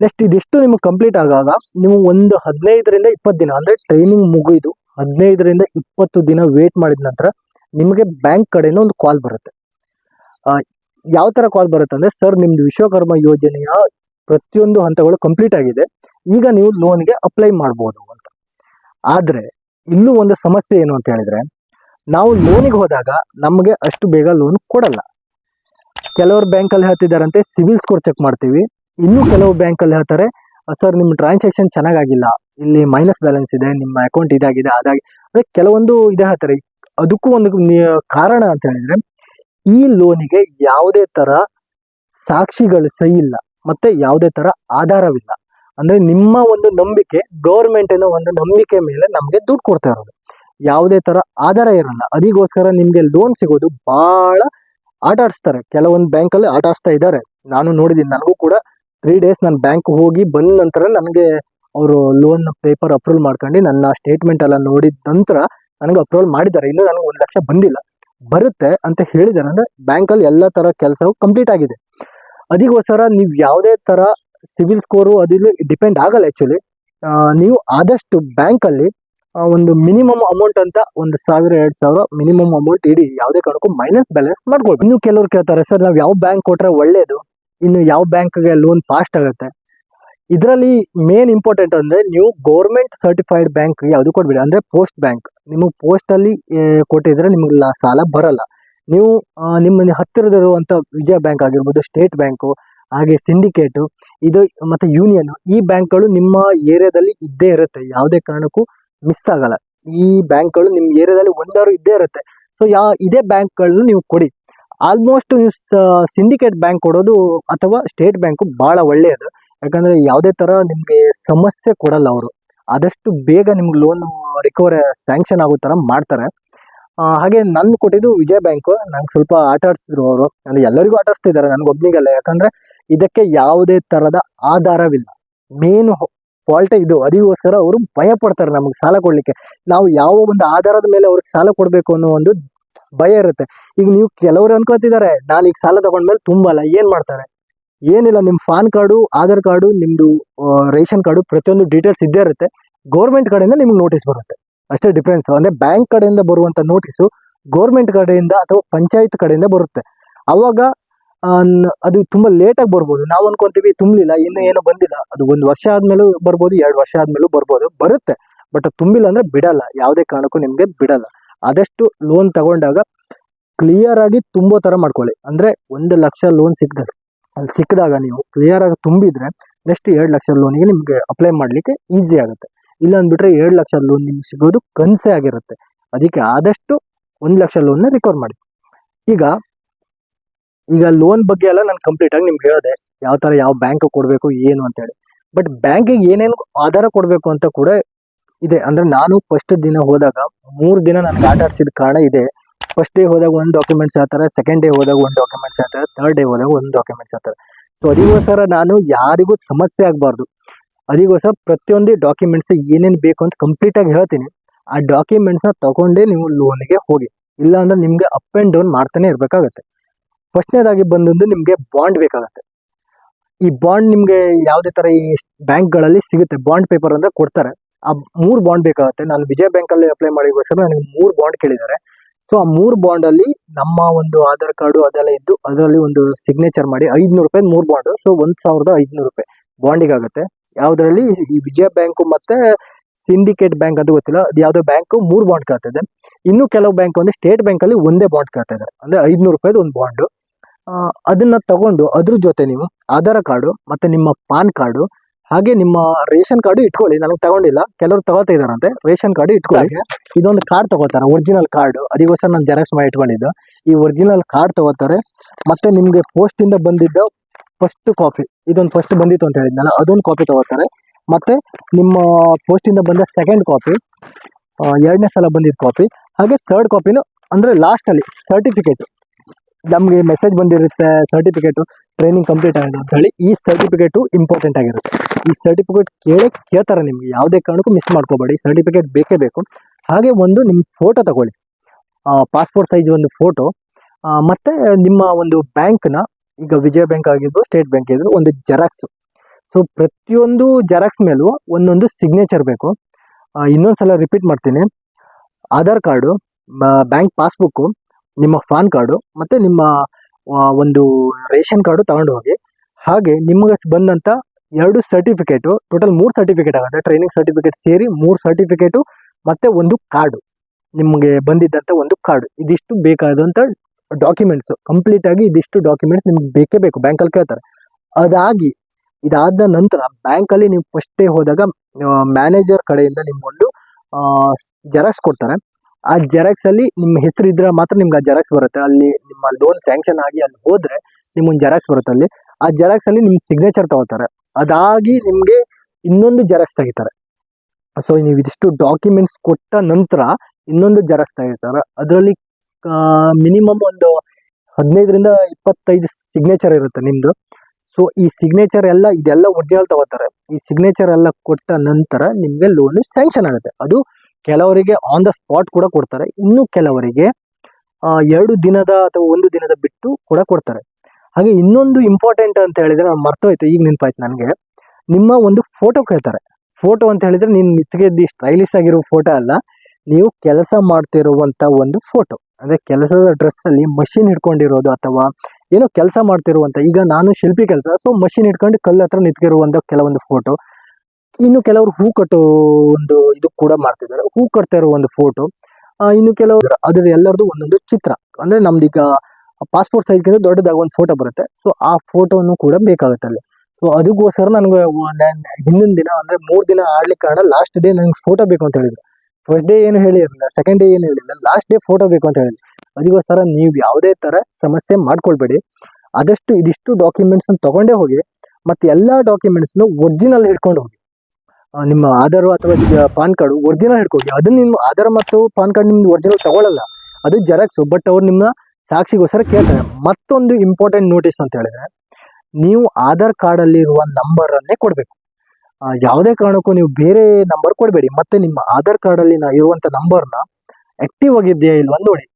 ನೆಕ್ಸ್ಟ್ ಇದಿಷ್ಟು ನಿಮಗೆ ಕಂಪ್ಲೀಟ್ ಆಗಾಗ ನೀವು ಒಂದು ಹದಿನೈದರಿಂದ ಇಪ್ಪತ್ತು ದಿನ, ಅಂದರೆ ಟ್ರೈನಿಂಗ್ ಮುಗಿದು ಹದಿನೈದರಿಂದ ಇಪ್ಪತ್ತು ದಿನ ವೇಟ್ ಮಾಡಿದ ನಂತರ ನಿಮಗೆ ಬ್ಯಾಂಕ್ ಕಡೆಯಿಂದ ಒಂದು ಕಾಲ್ ಬರುತ್ತೆ. ಯಾವ ಥರ ಕಾಲ್ ಬರುತ್ತೆ ಅಂದರೆ, ಸರ್ ನಿಮ್ಮದು ವಿಶ್ವಕರ್ಮ ಯೋಜನೆಯ ಪ್ರತಿಯೊಂದು ಹಂತಗಳು ಕಂಪ್ಲೀಟ್ ಆಗಿದೆ. ಈಗ ನೀವು ಲೋನ್ಗೆ ಅಪ್ಲೈ ಮಾಡ್ಬೋದು ಅಂತ. ಆದರೆ ಇನ್ನೂ ಒಂದು ಸಮಸ್ಯೆ ಏನು ಅಂತ ಹೇಳಿದ್ರೆ, ನಾವು ಲೋನಿಗೆ ಹೋದಾಗ ನಮಗೆ ಅಷ್ಟು ಬೇಗ ಲೋನ್ ಕೊಡಲ್ಲ. ಕೆಲವರು ಬ್ಯಾಂಕಲ್ಲಿ ಹೇಳ್ತಿದ್ದಾರಂತೆ ಸಿವಿಲ್ ಸ್ಕೋರ್ ಚೆಕ್ ಮಾಡ್ತೀವಿ. ಇನ್ನೂ ಕೆಲವು ಬ್ಯಾಂಕಲ್ಲಿ ಹೇಳ್ತಾರೆ ಸರ್ ನಿಮ್ಮ ಟ್ರಾನ್ಸಾಕ್ಷನ್ ಚೆನ್ನಾಗಾಗಿಲ್ಲ. ಇಲ್ಲಿ ಮೈನಸ್ ಬ್ಯಾಲೆನ್ಸ್ ಇದೆ, ನಿಮ್ಮ ಅಕೌಂಟ್ ಇದಾಗಿದೆ, ಅದಾಗಿ. ಅದೇ ಕೆಲವೊಂದು ಇದೆ ಹೇಳ್ತಾರೆ ಅದಕ್ಕೂ ಒಂದು ಕಾರಣ ಅಂತ ಹೇಳಿದ್ರೆ ಈ ಲೋನಿಗೆ ಯಾವುದೇ ತರ ಸಾಕ್ಷಿಗಳು ಸಹಿ ಇಲ್ಲ, ಮತ್ತೆ ಯಾವುದೇ ತರ ಆಧಾರವಿಲ್ಲ. ಅಂದ್ರೆ ನಿಮ್ಮ ಒಂದು ನಂಬಿಕೆ ಗೌರ್ಮೆಂಟಿನ ಒಂದು ನಂಬಿಕೆ ಮೇಲೆ ನಮಗೆ ದುಡ್ಡು ಕೊಡ್ತಾ ಇರೋದು. ಯಾವುದೇ ತರ ಆಧಾರ ಇರಲ್ಲ. ಅದಕ್ಕೋಸ್ಕರ ನಿಮ್ಗೆ ಲೋನ್ ಸಿಗೋದು ಬಹಳ ಆಟ ಆಡಿಸ್ತಾರೆ ಕೆಲವೊಂದು ಬ್ಯಾಂಕಲ್ಲಿ ಆಟ ಆಡಿಸ್ತಾ ಇದ್ದಾರೆ. ನಾನು ನೋಡಿದೀನಿ ನನಗೂ ಕೂಡ ತ್ರೀ ಡೇಸ್ ನಾನು ಬ್ಯಾಂಕ್ ಹೋಗಿ ಬಂದ ನಂತರ ನನಗೆ ಅವರು ಲೋನ್ ಪೇಪರ್ ಅಪ್ರೂವಲ್ ಮಾಡ್ಕೊಂಡು ನನ್ನ ಸ್ಟೇಟ್ಮೆಂಟ್ ಎಲ್ಲ ನೋಡಿದ ನಂತರ ನನಗೆ ಅಪ್ರೂವಲ್ ಮಾಡಿದ್ದಾರೆ. ಇನ್ನೂ ನನಗೆ ಒಂದು ಲಕ್ಷ ಬಂದಿಲ್ಲ. ಬರುತ್ತೆ ಅಂತ ಹೇಳಿದ್ದಾರೆ ಅಂದ್ರೆ ಬ್ಯಾಂಕಲ್ಲಿ ಎಲ್ಲ ತರ ಕೆಲಸವು ಕಂಪ್ಲೀಟ್ ಆಗಿದೆ. ಅದಕ್ಕೋಸ್ಕರ ನೀವು ಯಾವುದೇ ತರ ಸಿವಿಲ್ ಸ್ಕೋರು ಅದಿಲ್ಲ ಡಿಪೆಂಡ್ ಆಗಲ್ಲ ಆ್ಯಕ್ಚುಲಿ ನೀವು ಆದಷ್ಟು ಬ್ಯಾಂಕಲ್ಲಿ ಒಂದು ಮಿನಿಮಮ್ ಅಮೌಂಟ್ ಅಂತ ಒಂದು ಸಾವಿರ, ಎರಡು ಸಾವಿರ ಮಿನಿಮಮ್ ಅಮೌಂಟ್ ಇಡಿ. ಯಾವುದೇ ಕಾರಣಕ್ಕೂ ಮೈನಸ್ ಬ್ಯಾಲೆನ್ಸ್ ಮಾಡ್ಕೊಳ್ಬೇಕು ಇನ್ನು ಕೆಲವರು ಕೇಳ್ತಾರೆ, ಸರ್, ನಾವು ಯಾವ ಬ್ಯಾಂಕ್ ಕೊಟ್ರೆ ಒಳ್ಳೇದು? ಇನ್ನು ಯಾವ ಬ್ಯಾಂಕ್ಗೆ ಲೋನ್ ಫಾಸ್ಟ್ ಆಗುತ್ತೆ? ಇದರಲ್ಲಿ ಮೇನ್ ಇಂಪಾರ್ಟೆಂಟ್ ಅಂದ್ರೆ ನೀವು ಗೌರ್ಮೆಂಟ್ ಸರ್ಟಿಫೈಡ್ ಬ್ಯಾಂಕ್ ಯಾವುದು ಕೊಡ್ಬೇಡಿ. ಅಂದ್ರೆ ಪೋಸ್ಟ್ ಬ್ಯಾಂಕ್ ನಿಮಗೆ ಪೋಸ್ಟ್ ಅಲ್ಲಿ ಕೊಟ್ಟಿದ್ರೆ ನಿಮಗೆ ಸಾಲ ಬರಲ್ಲ. ನೀವು ನಿಮ್ಮ ಹತ್ತಿರದಿರುವಂತ ವಿಜಯ ಬ್ಯಾಂಕ್ ಆಗಿರ್ಬೋದು ಸ್ಟೇಟ್ ಬ್ಯಾಂಕು ಹಾಗೆ ಸಿಂಡಿಕೇಟು ಇದು ಮತ್ತೆ ಯೂನಿಯನ್ ಈ ಬ್ಯಾಂಕ್ಗಳು ನಿಮ್ಮ ಏರಿಯಾದಲ್ಲಿ ಇದ್ದೇ ಇರುತ್ತೆ. ಯಾವುದೇ ಕಾರಣಕ್ಕೂ ಮಿಸ್ ಆಗಲ್ಲ. ಈ ಬ್ಯಾಂಕ್ಗಳು ನಿಮ್ಮ ಏರಿಯಾದಲ್ಲಿ ಒಂದಾರು ಇದ್ದೇ ಇರುತ್ತೆ. ಸೊ ಯಾ, ಇದೇ ಬ್ಯಾಂಕ್ಗಳನ್ನು ನೀವು ಕೊಡಿ. ಆಲ್ಮೋಸ್ಟ್ ನೀವು ಸಿಂಡಿಕೇಟ್ ಬ್ಯಾಂಕ್ ಕೊಡೋದು ಅಥವಾ ಸ್ಟೇಟ್ ಬ್ಯಾಂಕು ಬಹಳ ಒಳ್ಳೆಯದು. ಯಾಕಂದ್ರೆ ಯಾವುದೇ ತರ ನಿಮ್ಗೆ ಸಮಸ್ಯೆ ಕೊಡಲ್ಲ ಅವರು. ಆದಷ್ಟು ಬೇಗ ನಿಮ್ಗೆ ಲೋನ್ ರಿಕವರ್ ಸ್ಯಾಂಕ್ಷನ್ ಆಗೋ ತರ ಮಾಡ್ತಾರೆ. ಹಾಗೆ ನನ್ ಕೊಟ್ಟಿದ್ದು ವಿಜಯ ಬ್ಯಾಂಕ್ ನಂಗೆ ಸ್ವಲ್ಪ ಆಟ ಆಡ್ಸಿದ್ರು ಅವರು. ಅಂದ್ರೆ ಎಲ್ಲರಿಗೂ ಆಟ ನನಗೆ ನನ್ಗೆ ಯಾಕಂದರೆ ಯಾಕಂದ್ರೆ ಇದಕ್ಕೆ ಯಾವುದೇ ತರದ ಆಧಾರವಿಲ್ಲ. ಮೇನ್ ಫಾಲ್ಟ್ ಇದು. ಅದಿಗೋಸ್ಕರ ಅವರು ಭಯ ಪಡ್ತಾರೆ ನಮಗೆ ಸಾಲ ಕೊಡ್ಲಿಕ್ಕೆ. ನಾವು ಯಾವ ಒಂದು ಆಧಾರದ ಮೇಲೆ ಅವ್ರಿಗೆ ಸಾಲ ಕೊಡ್ಬೇಕು ಅನ್ನೋ ಒಂದು ಭಯ ಇರುತ್ತೆ. ಈಗ ನೀವು ಕೆಲವರು ಅನ್ಕೋತಿದ್ದಾರೆ ನಾನು ಈಗ ಸಾಲ ತಗೊಂಡ್ಮೇಲೆ ತುಂಬಲ್ಲ, ಏನ್ ಮಾಡ್ತಾರೆ? ಏನಿಲ್ಲ ನಿಮ್ಮ ಪಾನ್ ಕಾರ್ಡು ಆಧಾರ್ ಕಾರ್ಡು ನಿಮ್ಮದು ರೇಷನ್ ಕಾರ್ಡು ಪ್ರತಿಯೊಂದು ಡೀಟೇಲ್ಸ್ ಇದ್ದೇ ಇರುತ್ತೆ. ಗೌರ್ಮೆಂಟ್ ಕಡೆಯಿಂದ ನಿಮ್ಗೆ ನೋಟಿಸ್ ಬರುತ್ತೆ. ಅಷ್ಟೇ ಡಿಫ್ರೆನ್ಸ್ ಅಂದ್ರೆ ಬ್ಯಾಂಕ್ ಕಡೆಯಿಂದ ಬರುವಂತ ನೋಟಿಸು ಗೌರ್ಮೆಂಟ್ ಕಡೆಯಿಂದ ಅಥವಾ ಪಂಚಾಯತ್ ಕಡೆಯಿಂದ ಬರುತ್ತೆ. ಅವಾಗ ಅದು ತುಂಬಾ ಲೇಟಾಗಿ ಬರ್ಬೋದು. ನಾವು ಅನ್ಕೊಂತೀವಿ, ತುಂಬಲಿಲ್ಲ, ಇನ್ನೂ ಏನೋ ಬಂದಿಲ್ಲ. ಅದು ಒಂದು ವರ್ಷ ಆದ್ಮೇಲೂ ಬರ್ಬೋದು, ಎರಡು ವರ್ಷ ಆದ್ಮೇಲೂ ಬರ್ಬೋದು. ಬರುತ್ತೆ. ಬಟ್ ತುಂಬಿಲ್ಲ ಅಂದ್ರೆ ಬಿಡಲ್ಲ. ಯಾವುದೇ ಕಾರಣಕ್ಕೂ ನಿಮಗೆ ಬಿಡಲ್ಲ. ಆದಷ್ಟು ಲೋನ್ ತಗೊಂಡಾಗ ಕ್ಲಿಯರ್ ಆಗಿ ತುಂಬೋ ತರ ಮಾಡ್ಕೊಳ್ಳಿ. ಅಂದ್ರೆ ಒಂದು ಲಕ್ಷ ಲೋನ್ ಸಿಕ್ಕಿದ್ರೆ ಅಲ್ಲಿ ಸಿಕ್ಕಿದಾಗ ನೀವು ಕ್ಲಿಯರ್ ಆಗಿ ತುಂಬಿದ್ರೆ ನೆಕ್ಸ್ಟ್ ಎರಡು ಲಕ್ಷ ಲೋನಿಗೆ ನಿಮಗೆ ಅಪ್ಲೈ ಮಾಡಲಿಕ್ಕೆ ಈಸಿ ಆಗುತ್ತೆ. ಇಲ್ಲ ಅಂದ್ಬಿಟ್ರೆ ಎರಡು ಲಕ್ಷ ಲೋನ್ ನಿಮ್ಗೆ ಸಿಗೋದು ಕನ್ಸೇ ಆಗಿರುತ್ತೆ. ಅದಕ್ಕೆ ಆದಷ್ಟು ಒಂದು ಲಕ್ಷ ಲೋನ್ನ ರಿಕವರ್ ಮಾಡಿ. ಈಗ ಈಗ ಲೋನ್ ಬಗ್ಗೆ ಎಲ್ಲ ನಾನು ಕಂಪ್ಲೀಟ್ ಆಗಿ ನಿಮ್ಗೆ ಹೇಳಿದೆ. ಯಾವ ಥರ ಯಾವ ಬ್ಯಾಂಕ್ ಕೊಡಬೇಕು, ಏನು ಅಂತ ಹೇಳಿ. ಬಟ್ ಬ್ಯಾಂಕಿಗೆ ಏನೇನು ಆಧಾರ ಕೊಡಬೇಕು ಅಂತ ಕೂಡ ಇದೆ. ಅಂದರೆ ನಾನು ಫಸ್ಟ್ ದಿನ ಹೋದಾಗ ಮೂರು ದಿನ ನನಗೆ ಆಟ ಆಡ್ಸಿದ ಕಾರಣ ಇದೆ. ಫಸ್ಟ್ ಡೇ ಹೋದಾಗ ಒಂದು ಡಾಕ್ಯುಮೆಂಟ್ಸ್ ಹೇಳ್ತಾರೆ ಸೆಕೆಂಡ್ ಡೇ ಹೋದಾಗ ಒಂದು ಡಾಕ್ಯುಮೆಂಟ್ಸ್ ಹೇಳ್ತಾರೆ ಥರ್ಡ್ ಡೇ ಹೋದಾಗ ಒಂದು ಡಾಕ್ಯುಮೆಂಟ್ಸ್ ಹೇಳ್ತಾರೆ. ಸೊ ಅದಕ್ಕೋಸ್ಕರ ನಾನು ಯಾರಿಗೂ ಸಮಸ್ಯೆ ಆಗಬಾರ್ದು. ಅದಕ್ಕೋಸ್ಕರ ಪ್ರತಿಯೊಂದು ಡಾಕ್ಯುಮೆಂಟ್ಸ್ ಏನೇನು ಬೇಕು ಅಂತ ಕಂಪ್ಲೀಟ್ ಆಗಿ ಹೇಳ್ತೀನಿ. ಆ ಡಾಕ್ಯುಮೆಂಟ್ಸ್ನ ತಗೊಂಡೇ ನೀವು ಲೋನಿಗೆ ಹೋಗಿ. ಇಲ್ಲ ಅಂದ್ರೆ ನಿಮ್ಗೆ ಅಪ್ ಆ್ಯಂಡ್ ಡೌನ್ ಮಾಡ್ತಾನೆ ಇರಬೇಕಾಗತ್ತೆ. ಫಸ್ಟ್ನೇದಾಗಿ ಬಂದೊಂದು ನಿಮಗೆ ಬಾಂಡ್ ಬೇಕಾಗತ್ತೆ. ಈ ಬಾಂಡ್ ನಿಮಗೆ ಯಾವುದೇ ಥರ ಈ ಬ್ಯಾಂಕ್ಗಳಲ್ಲಿ ಸಿಗುತ್ತೆ. ಬಾಂಡ್ ಪೇಪರ್ ಅಂತ ಕೊಡ್ತಾರೆ. ಆ ಮೂರು ಬಾಂಡ್ ಬೇಕಾಗುತ್ತೆ. ನಾನು ವಿಜಯ ಬ್ಯಾಂಕಲ್ಲಿ ಅಪ್ಲೈ ಮಾಡಿಗೋಸ್ಕರ ನನಗೆ ಮೂರು ಬಾಂಡ್ ಕೇಳಿದ್ದಾರೆ. ಸೊ ಆ ಮೂರು ಬಾಂಡ್ ಅಲ್ಲಿ ನಮ್ಮ ಒಂದು ಆಧಾರ್ ಕಾರ್ಡು ಅದೆಲ್ಲ ಇದ್ದು ಅದರಲ್ಲಿ ಒಂದು ಸಿಗ್ನೇಚರ್ ಮಾಡಿ ಐದ್ನೂರು ರೂಪಾಯಿ ಮೂರು ಬಾಂಡ್ ಸೊ ಒಂದು ಸಾವಿರದ ಐದ್ನೂರು ರೂಪಾಯಿ ಬಾಂಡಿಗೆ ಆಗುತ್ತೆ. ಯಾವ್ದ್ರಲ್ಲಿ ಈ ವಿಜಯ ಬ್ಯಾಂಕ್ ಮತ್ತೆ ಸಿಂಡಿಕೇಟ್ ಬ್ಯಾಂಕ್ ಅದು ಗೊತ್ತಿಲ್ಲ. ಅದು ಯಾವುದೋ ಬ್ಯಾಂಕ್ ಮೂರು ಬಾಂಡ್ ಕಾಣ್ತದೆ ಇನ್ನು ಕೆಲವು ಬ್ಯಾಂಕ್ ಒಂದು ಸ್ಟೇಟ್ ಬ್ಯಾಂಕ್ ಅಲ್ಲಿ ಒಂದೇ ಬಾಂಡ್ ಕೇಳ್ತಾ ಅಂದರೆ ಅಂದ್ರೆ ಐದ್ನೂರು ರೂಪಾಯಿದು ಒಂದು ಬಾಂಡ್ ಅದನ್ನ ತಗೊಂಡು ಅದ್ರ ಜೊತೆ ನೀವು ಆಧಾರ್ ಕಾರ್ಡು ಮತ್ತೆ ನಿಮ್ಮ ಪಾನ್ ಕಾರ್ಡು ಹಾಗೆ ನಿಮ್ಮ ರೇಷನ್ ಕಾರ್ಡು ಇಟ್ಕೊಳ್ಳಿ ನನಗೆ ತಗೊಂಡಿಲ್ಲ. ಕೆಲವರು ತಗೋತಾ ಇದಾರಂತೆ ರೇಷನ್ ಕಾರ್ಡು ಇಟ್ಕೊಳ್ಳಿ. ಇದೊಂದು ಕಾರ್ಡ್ ತಗೋತಾರೆ ಒರಿಜಿನಲ್ ಕಾರ್ಡ್. ಅದಕ್ಕೋಸ್ಕರ ನಾನು ಜೆರಾಕ್ಸ್ ಮಾಡಿ ಇಟ್ಕೊಂಡಿದ್ದು. ಈ ಒರಿಜಿನಲ್ ಕಾರ್ಡ್ ತಗೋತಾರೆ. ಮತ್ತೆ ನಿಮಗೆ ಪೋಸ್ಟ್ ಇಂದ ಬಂದಿದ್ದ ಫಸ್ಟ್ ಕಾಪಿ ಇದೊಂದು ಫಸ್ಟ್ ಬಂದಿತ್ತು ಅಂತ ಹೇಳಿದ್ನಲ್ಲ ಅದೊಂದು ಕಾಪಿ ತಗೋತಾರೆ. ಮತ್ತೆ ನಿಮ್ಮ ಪೋಸ್ಟ್ ಇಂದ ಬಂದ ಸೆಕೆಂಡ್ ಕಾಪಿ ಎರಡನೇ ಸಲ ಬಂದಿದ್ದ ಕಾಪಿ ಹಾಗೆ ಥರ್ಡ್ ಕಾಪಿನೂ ಅಂದ್ರೆ ಲಾಸ್ಟ್ ಅಲ್ಲಿ ಸರ್ಟಿಫಿಕೇಟ್ ನಮಗೆ ಮೆಸೇಜ್ ಬಂದಿರುತ್ತೆ ಸರ್ಟಿಫಿಕೇಟು ಟ್ರೈನಿಂಗ್ ಕಂಪ್ಲೀಟ್ ಆಗಿದೆ ಅಂತ ಹೇಳಿ ಈ ಸರ್ಟಿಫಿಕೇಟು ಇಂಪಾರ್ಟೆಂಟ್ ಆಗಿರುತ್ತೆ. ಈ ಸರ್ಟಿಫಿಕೇಟ್ ಕೇಳೇ ಕೇಳ್ತಾರೆ ನಿಮ್ಗೆ, ಯಾವುದೇ ಕಾರಣಕ್ಕೂ ಮಿಸ್ ಮಾಡ್ಕೋಬೇಡಿ. ಸರ್ಟಿಫಿಕೇಟ್ ಬೇಕೇ ಬೇಕು. ಹಾಗೆ ಒಂದು ನಿಮ್ಮ ಫೋಟೋ ತಗೊಳ್ಳಿ. ಪಾಸ್ಪೋರ್ಟ್ ಸೈಜ್ ಒಂದು ಫೋಟೋ ಮತ್ತು ನಿಮ್ಮ ಒಂದು ಬ್ಯಾಂಕ್ನ ಈಗ ವಿಜಯ ಬ್ಯಾಂಕ್ ಆಗಿದ್ದು ಸ್ಟೇಟ್ ಬ್ಯಾಂಕ್ ಆಗಿದ್ರು ಒಂದು ಜೆರಾಕ್ಸು ಸೊ ಪ್ರತಿಯೊಂದು ಜೆರಾಕ್ಸ್ ಮೇಲೂ ಒಂದೊಂದು ಸಿಗ್ನೇಚರ್ ಬೇಕು. ಇನ್ನೊಂದು ಸಲ ರಿಪೀಟ್ ಮಾಡ್ತೀನಿ. ಆಧಾರ್ ಕಾರ್ಡು ಬ್ಯಾಂಕ್ ಪಾಸ್ಬುಕ್ಕು ನಿಮ್ಮ ಪಾನ್ ಕಾರ್ಡು ಮತ್ತೆ ನಿಮ್ಮ ಒಂದು ರೇಷನ್ ಕಾರ್ಡು ತಗೊಂಡು ಹೋಗಿ, ಹಾಗೆ ನಿಮಗೆ ಬಂದಂತ ಎರಡು ಸರ್ಟಿಫಿಕೇಟು ಟೋಟಲ್ ಮೂರು ಸರ್ಟಿಫಿಕೇಟ್ ಆಗುತ್ತೆ. ಟ್ರೈನಿಂಗ್ ಸರ್ಟಿಫಿಕೇಟ್ ಸೇರಿ ಮೂರು ಸರ್ಟಿಫಿಕೇಟು ಮತ್ತೆ ಒಂದು ಕಾರ್ಡು ನಿಮಗೆ ಬಂದಿದ್ದಂತ ಒಂದು ಕಾರ್ಡು ಇದಿಷ್ಟು ಬೇಕಾದಂತ ಡಾಕ್ಯುಮೆಂಟ್ಸ್ ಕಂಪ್ಲೀಟ್ ಆಗಿ ಇದಿಷ್ಟು ಡಾಕ್ಯುಮೆಂಟ್ಸ್ ನಿಮ್ಗೆ ಬೇಕೇ ಬೇಕು. ಬ್ಯಾಂಕಲ್ಲಿ ಕೇಳ್ತಾರೆ. ಅದಾಗಿ, ಇದಾದ ನಂತರ ಬ್ಯಾಂಕಲ್ಲಿ ನೀವು ಫಸ್ಟೇ ಹೋದಾಗ ಮ್ಯಾನೇಜರ್ ಕಡೆಯಿಂದ ನಿಮ್ಗೊಂದು ಜೆರಾಕ್ಸ್ ಕೊಡ್ತಾರೆ. ಆ ಜೆರಾಕ್ಸ್ ಅಲ್ಲಿ ನಿಮ್ಮ ಹೆಸರು ಇದ್ರೆ ಮಾತ್ರ ನಿಮ್ಗೆ ಆ ಜೆರಾಕ್ಸ್ ಬರುತ್ತೆ. ಅಲ್ಲಿ ನಿಮ್ಮ ಲೋನ್ ಸ್ಯಾಂಕ್ಷನ್ ಆಗಿ ಅಲ್ಲಿ ಹೋದ್ರೆ ನಿಮ್ಗೊಂದು ಜೆರಾಕ್ಸ್ ಬರುತ್ತೆ ಅಲ್ಲಿ. ಆ ಜೆರಾಕ್ಸ್ ಅಲ್ಲಿ ನಿಮ್ ಸಿಗ್ನೇಚರ್ ತಗೋತಾರೆ. ಅದಾಗಿ ನಿಮ್ಗೆ ಇನ್ನೊಂದು ಜೆರಾಕ್ಸ್ ತೆಗಿತಾರೆ. ಸೊ ನೀವು ಇದಿಷ್ಟು ಡಾಕ್ಯುಮೆಂಟ್ಸ್ ಕೊಟ್ಟ ನಂತರ ಇನ್ನೊಂದು ಜೆರಾಕ್ಸ್ ತೆಗಿತಾರೆ. ಅದರಲ್ಲಿ ಮಿನಿಮಮ್ ಒಂದು ಹದಿನೈದರಿಂದ ಇಪ್ಪತ್ತೈದು ಸಿಗ್ನೇಚರ್ ಇರುತ್ತೆ ನಿಮ್ದು. ಸೊ ಈ ಸಿಗ್ನೇಚರ್ ಎಲ್ಲ, ಇದೆಲ್ಲ ಒರಿಜಿನಲ್ ತಗೋತಾರೆ. ಈ ಸಿಗ್ನೇಚರ್ ಎಲ್ಲ ಕೊಟ್ಟ ನಂತರ ನಿಮಗೆ ಲೋನ್ ಸ್ಯಾಂಕ್ಷನ್ ಆಗುತ್ತೆ. ಅದು ಕೆಲವರಿಗೆ ಆನ್ ದ ಸ್ಪಾಟ್ ಕೂಡ ಕೊಡ್ತಾರೆ. ಇನ್ನು ಕೆಲವರಿಗೆ ಎರಡು ದಿನದ ಅಥವಾ ಒಂದು ದಿನದ ಬಿಟ್ಟು ಕೂಡ ಕೊಡ್ತಾರೆ. ಹಾಗೆ ಇನ್ನೊಂದು ಇಂಪಾರ್ಟೆಂಟ್ ಅಂತ ಹೇಳಿದ್ರೆ ನಾನು ಮರ್ತೋಯ್ತು, ಈಗ ನೆನಪಾಯ್ತು ನನಗೆ. ನಿಮ್ಮ ಒಂದು ಫೋಟೋ ಕೇಳ್ತಾರೆ. ಫೋಟೋ ಅಂತ ಹೇಳಿದ್ರೆ ನೀನು ನಿತ್ಗೆದ್ದು ಸ್ಟೈಲಿಶ್ ಆಗಿರೋ ಫೋಟೋ ಅಲ್ಲ, ನೀವು ಕೆಲಸ ಮಾಡ್ತಿರುವಂಥ ಒಂದು ಫೋಟೋ ಅಂದ್ರೆ ಕೆಲಸದ ಡ್ರೆಸ್ ಅಲ್ಲಿ ಮಷಿನ್ ಹಿಡ್ಕೊಂಡಿರೋದು ಅಥವಾ ಏನೋ ಕೆಲಸ ಮಾಡ್ತಿರುವಂಥ ಈಗ ನಾನು ಶಿಲ್ಪಿ ಕೆಲಸ ಸೊ ಮಷಿನ್ ಹಿಡ್ಕೊಂಡು ಕಲ್ಲು ಹತ್ರ ನಿಂತ್ಕಿರುವಂತ ಕೆಲವೊಂದು ಫೋಟೋ ಇನ್ನು ಕೆಲವರು ಹೂ ಕಟ್ಟೋ ಒಂದು ಇದು ಕೂಡ ಮಾಡ್ತಿದ್ದಾರೆ. ಹೂ ಕಟ್ತಾ ಇರೋ ಒಂದು ಫೋಟೋ ಇನ್ನು ಕೆಲವರು ಅದ್ರ ಎಲ್ಲರದು ಒಂದೊಂದು ಚಿತ್ರ. ಅಂದ್ರೆ ಈಗ ಪಾಸ್ಪೋರ್ಟ್ ಸೈಜ್ಗಿಂತ ದೊಡ್ಡದಾಗ ಒಂದು ಫೋಟೋ ಬರುತ್ತೆ. ಸೊ ಆ ಫೋಟೋನು ಕೂಡ ಬೇಕಾಗುತ್ತೆ ಅಲ್ಲಿ. ಸೊ ಅದಕ್ಕೋಸ್ಕರ ನನಗೆ ಹಿಂದಿನ ದಿನ ಅಂದ್ರೆ ಮೂರ್ ದಿನ ಆಡ್ಲಿಕ್ಕೆ ಕಾರಣ ಲಾಸ್ಟ್ ಡೇ ನನಗೆ ಫೋಟೋ ಬೇಕು ಅಂತ ಹೇಳಿದ್ರು. ಫಸ್ಟ್ ಡೇ ಏನು ಹೇಳಿರಲಿಲ್ಲ ಸೆಕೆಂಡ್ ಡೇ ಏನು ಹೇಳಿಲ್ಲ ಲಾಸ್ಟ್ ಡೇ ಫೋಟೋ ಬೇಕು ಅಂತ ಹೇಳಿದ್ರು. ಅದಕ್ಕೋಸ್ಕರ ನೀವು ಯಾವುದೇ ತರ ಸಮಸ್ಯೆ ಮಾಡ್ಕೊಳ್ಬೇಡಿ. ಆದಷ್ಟು ಇದಿಷ್ಟು ಡಾಕ್ಯುಮೆಂಟ್ಸ್ ತಗೊಂಡೇ ಹೋಗಿ, ಮತ್ತೆ ಎಲ್ಲಾ ಡಾಕ್ಯುಮೆಂಟ್ಸ್ ಒರಿಜಿನಲ್ ಹಿಡ್ಕೊಂಡು ಹೋಗಿ. ನಿಮ್ಮ ಆಧಾರ್ ಅಥವಾ ಪಾನ್ ಕಾರ್ಡ್ ಒರಿಜಿನಲ್ ಹಿಡ್ಕೊಳ್ಳಿ ಅದನ್ನ ನಿಮ್ಮ ಆಧಾರ್ ಮತ್ತು ಪಾನ್ ಕಾರ್ಡ್ ನಿಮ್ದು ಒರಿಜಿನಲ್ ತಗೊಳ್ಳಲ್ಲ ಅದು ಜೆರಾಕ್ಸ್, ಬಟ್ ಅವ್ರು ನಿಮ್ಮ ಸಾಕ್ಷಿಗೋಸ್ಕರ ಕೇಳ್ತಾರೆ. ಮತ್ತೊಂದು ಇಂಪಾರ್ಟೆಂಟ್ ನೋಟಿಸ್ ಅಂತ ಹೇಳಿದ್ರೆ, ನೀವು ಆಧಾರ್ ಕಾರ್ಡ್ ಅಲ್ಲಿ ಇರುವ ನಂಬರ್ ಅನ್ನೇ ಕೊಡ್ಬೇಕು ಯಾವುದೇ ಕಾರಣಕ್ಕೂ ನೀವು ಬೇರೆ ನಂಬರ್ ಕೊಡಬೇಡಿ. ಮತ್ತೆ ನಿಮ್ಮ ಆಧಾರ್ ಕಾರ್ಡ್ ಅಲ್ಲಿ ನಾ- ಇರುವಂಥ ನಂಬರ್ನ ಆಕ್ಟಿವ್ ಆಗಿದೆಯಾ ಇಲ್ವಾ ನೋಡಿ.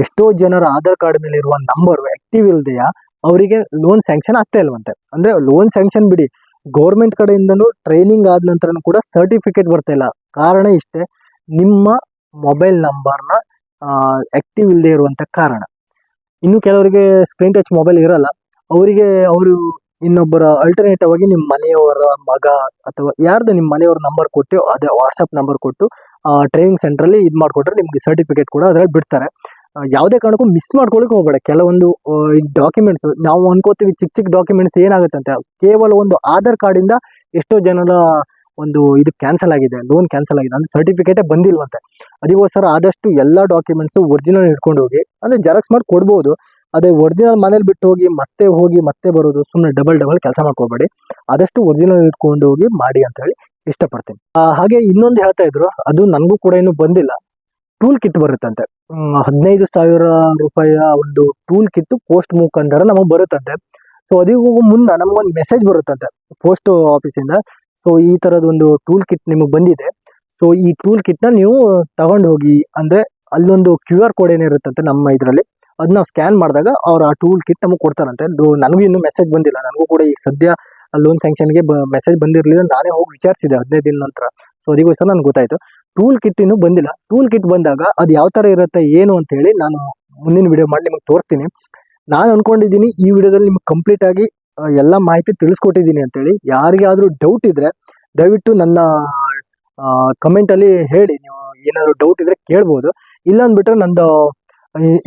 ಎಷ್ಟೋ ಜನರ ಆಧಾರ್ ಕಾರ್ಡ್ ಮೇಲೆ ಇರುವ ನಂಬರ್ ಆಕ್ಟಿವ್ ಇಲ್ಲದೆಯಾ ಅವರಿಗೆ ಲೋನ್ ಸ್ಯಾಂಕ್ಷನ್ ಆಗ್ತಾ ಇಲ್ವಂತೆ. ಅಂದ್ರೆ ಲೋನ್ ಸ್ಯಾಂಕ್ಷನ್ ಬಿಡಿ. ಗೌರ್ಮೆಂಟ್ ಕಡೆಯಿಂದನೂ ಟ್ರೈನಿಂಗ್ ಆದ ನಂತರನೂ ಕೂಡ ಸರ್ಟಿಫಿಕೇಟ್ ಬರ್ತಾ ಇಲ್ಲ. ಕಾರಣ ಇಷ್ಟೇ, ನಿಮ್ಮ ಮೊಬೈಲ್ ನಂಬರ್ನ ಆಕ್ಟಿವ್ ಇಲ್ಲದೆ ಇರುವಂಥ ಕಾರಣ. ಇನ್ನು ಕೆಲವರಿಗೆ ಸ್ಕ್ರೀನ್ ಟಚ್ ಮೊಬೈಲ್ ಇರಲ್ಲ. ಅವರಿಗೆ ಅವರು ಇನ್ನೊಬ್ಬರ ಅಲ್ಟರ್ನೇಟಿವ್ ಆಗಿ ನಿಮ್ಮ ಮನೆಯವರ ಮಗ ಅಥವಾ ಯಾರ್ದು ನಿಮ್ಮ ಮನೆಯವ್ರ ನಂಬರ್ ಕೊಟ್ಟು, ಅದೇ ವಾಟ್ಸಪ್ ನಂಬರ್ ಕೊಟ್ಟು ಟ್ರೈನಿಂಗ್ ಸೆಂಟ್ರಲ್ಲಿ ಇದು ಮಾಡಿಕೊಟ್ರೆ ನಿಮಗೆ ಸರ್ಟಿಫಿಕೇಟ್ ಕೂಡ ಅದರಲ್ಲಿ ಬಿಡ್ತಾರೆ. ಯಾವುದೇ ಕಾರಣಕ್ಕೂ ಮಿಸ್ ಮಾಡ್ಕೊಳಕ್ಕೆ ಹೋಗಬೇಡ. ಕೆಲವೊಂದು ಡಾಕ್ಯುಮೆಂಟ್ಸ್ ನಾವು ಅನ್ಕೋತೀವಿ ಚಿಕ್ಕ ಚಿಕ್ಕ ಡಾಕ್ಯುಮೆಂಟ್ಸ್ ಏನಾಗುತ್ತೆ ಅಂತ ಕೇವಲ ಒಂದು ಆಧಾರ್ ಕಾರ್ಡಿಂದ ಎಷ್ಟೋ ಜನರ ಒಂದು ಇದು ಕ್ಯಾನ್ಸಲ್ ಆಗಿದೆ ಲೋನ್ ಕ್ಯಾನ್ಸಲ್ ಆಗಿದೆ, ಅಂದ್ರೆ ಸರ್ಟಿಫಿಕೇಟೇ ಬಂದಿಲ್ವಂತೆ. ಅದಕ್ಕೋಸ್ಕರ ಆದಷ್ಟು ಎಲ್ಲ ಡಾಕ್ಯುಮೆಂಟ್ಸ್ ಒರಿಜಿನಲ್ ಇಟ್ಕೊಂಡು ಹೋಗಿ, ಅಂದ್ರೆ ಜೆರಾಕ್ಸ್ ಮಾಡಿ ಕೊಡ್ಬೋದು. ಅದೇ ಒರಿಜಿನಲ್ ಮನೇಲಿ ಬಿಟ್ಟು ಹೋಗಿ, ಮತ್ತೆ ಹೋಗಿ, ಮತ್ತೆ ಬರೋದು ಸುಮ್ಮನೆ ಡಬಲ್ ಡಬಲ್ ಕೆಲಸ ಮಾಡ್ಕೋಬೇಡಿ. ಆದಷ್ಟು ಒರಿಜಿನಲ್ ಇಟ್ಕೊಂಡು ಹೋಗಿ ಮಾಡಿ ಅಂತ ಹೇಳಿ ಇಷ್ಟಪಡ್ತೀನಿ. ಹಾಗೆ ಇನ್ನೊಂದು ಹೇಳ್ತಾ ಇದ್ರು, ಅದು ನನಗೂ ಕೂಡ ಇನ್ನೂ ಬಂದಿಲ್ಲ. ಟೂಲ್ ಕಿಟ್ ಬರುತ್ತಂತೆ. ಹದಿನೈದು ಸಾವಿರ ರೂಪಾಯಿಯ ಒಂದು ಟೂಲ್ ಕಿಟ್ಟು ಪೋಸ್ಟ್ ಮುಖಾಂತರ ನಮಗೆ ಬರುತ್ತಂತೆ. ಸೊ ಅದಿಗೂ ಮುನ್ನ ನಮಗೊಂದು ಮೆಸೇಜ್ ಬರುತ್ತಂತೆ ಪೋಸ್ಟ್ ಆಫೀಸಿಂದ ಸೊ ಈ ತರದ ಒಂದು ಟೂಲ್ ಕಿಟ್ ನಿಮಗೆ ಬಂದಿದೆ. ಸೊ ಈ ಟೂಲ್ ಕಿಟ್ನ ನೀವು ತಗೊಂಡು ಹೋಗಿ, ಅಂದ್ರೆ ಅಲ್ಲೊಂದು ಕ್ಯೂ ಆರ್ ಕೋಡ್ ಏನಿರುತ್ತಂತೆ ನಮ್ಮ ಇದರಲ್ಲಿ ಅದನ್ನ ಸ್ಕ್ಯಾನ್ ಮಾಡಿದಾಗ ಅವ್ರು ಆ ಟೂಲ್ ಕಿಟ್ ನಮಗೆ ಕೊಡ್ತಾರಂತೆ. ನನಗೂ ಇನ್ನೂ ಮೆಸೇಜ್ ಬಂದಿಲ್ಲ, ನನಗೂ ಕೂಡ ಈಗ ಸದ್ಯ ಲೋನ್ ಸ್ಯಾಂಕ್ಷನ್ಗೆ ಮೆಸೇಜ್ ಬಂದಿರಲಿಲ್ಲ, ನಾನೇ ಹೋಗಿ ವಿಚಾರಿಸಿದೆ ಹದಿನೈದು ದಿನ ನಂತರ. ಸೊ ಅದಕ್ಕೋಸ್ಕರ ನನಗೆ ಗೊತ್ತಾಯ್ತು. ಟೂಲ್ ಕಿಟ್ ಇನ್ನೂ ಬಂದಿಲ್ಲ. ಟೂಲ್ ಕಿಟ್ ಬಂದಾಗ ಅದು ಯಾವ ತರ ಇರುತ್ತೆ, ಏನು ಅಂತ ಹೇಳಿ ನಾನು ಮುಂದಿನ ವಿಡಿಯೋ ಮಾಡಿ ನಿಮಗೆ ತೋರಿಸ್ತೀನಿ. ನಾನು ಅನ್ಕೊಂಡಿದ್ದೀನಿ ಈ ವಿಡಿಯೋದಲ್ಲಿ ನಿಮ್ಗೆ ಕಂಪ್ಲೀಟ್ ಆಗಿ ಎಲ್ಲ ಮಾಹಿತಿ ತಿಳಿಸ್ಕೊಟ್ಟಿದ್ದೀನಿ ಅಂತೇಳಿ ಯಾರಿಗಾದರೂ ಡೌಟ್ ಇದ್ರೆ ದಯವಿಟ್ಟು ನನ್ನ ಕಮೆಂಟಲ್ಲಿ ಹೇಳಿ. ನೀವು ಏನಾದರೂ ಡೌಟ್ ಇದ್ರೆ ಕೇಳ್ಬೋದು. ಇಲ್ಲ ಅಂದ್ಬಿಟ್ರೆ ನಂದು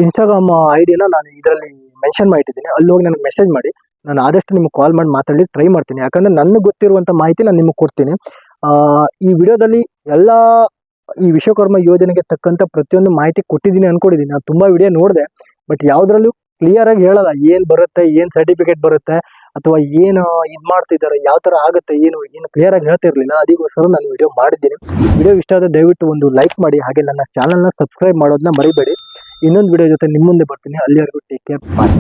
ಇನ್ಸ್ಟಾಗ್ರಾಮ್ ಐಡಿನ ನಾನು ಇದರಲ್ಲಿ ಮೆನ್ಷನ್ ಮಾಡಿಟ್ಟಿದ್ದೀನಿ. ಅಲ್ಲಿ ಹೋಗಿ ನನಗೆ ಮೆಸೇಜ್ ಮಾಡಿ. ನಾನು ಆದಷ್ಟು ನಿಮ್ಗೆ ಕಾಲ್ ಮಾಡಿ ಮಾತಾಡಿ ಟ್ರೈ ಮಾಡ್ತೀನಿ. ಯಾಕಂದ್ರೆ ನನಗೆ ಗೊತ್ತಿರುವಂಥ ಮಾಹಿತಿ ನಾನು ನಿಮಗೆ ಕೊಡ್ತೀನಿ. ಈ ವಿಡಿಯೋದಲ್ಲಿ ಎಲ್ಲ ಈ ವಿಶ್ವಕರ್ಮ ಯೋಜನೆಗೆ ತಕ್ಕಂತ ಪ್ರತಿಯೊಂದು ಮಾಹಿತಿ ಕೊಟ್ಟಿದ್ದೀನಿ ಅನ್ಕೊಂಡಿದ್ದೀನಿ. ನಾನು ತುಂಬಾ ವಿಡಿಯೋ ನೋಡಿದೆ ಬಟ್ ಯಾವ್ದ್ರಲ್ಲೂ ಕ್ಲಿಯರ್ ಆಗಿ ಹೇಳಲ್ಲ. ಏನ್ ಬರುತ್ತೆ, ಏನ್ ಸರ್ಟಿಫಿಕೇಟ್ ಬರುತ್ತೆ, ಅಥವಾ ಏನು ಇದ್ ಮಾಡ್ತಿದ್ದಾರೆ ಯಾವ ತರ ಆಗುತ್ತೆ, ಏನು ಏನು ಕ್ಲಿಯರ್ ಆಗಿ ಹೇಳ್ತಿರ್ಲಿಲ್ಲ ಅದಕ್ಕೋಸ್ಕರ ನಾನು ವಿಡಿಯೋ ಮಾಡಿದ್ದೀನಿ. ವಿಡಿಯೋ ಇಷ್ಟ ಆದ್ರೆ ದಯವಿಟ್ಟು ಒಂದು ಲೈಕ್ ಮಾಡಿ, ಹಾಗೆ ನನ್ನ ಚಾನಲ್ನ ಸಬ್ಸ್ಕ್ರೈಬ್ ಮಾಡೋದನ್ನ ಮರಿಬೇಡಿ. ಇನ್ನೊಂದು ವಿಡಿಯೋ ಜೊತೆ ನಿಮ್ಮ ಮುಂದೆ ಬರ್ತೀನಿ. ಅಲ್ಲಿವರೆಗೂ ಟೇಕ್ ಕೇರ್ ಬಾಯ್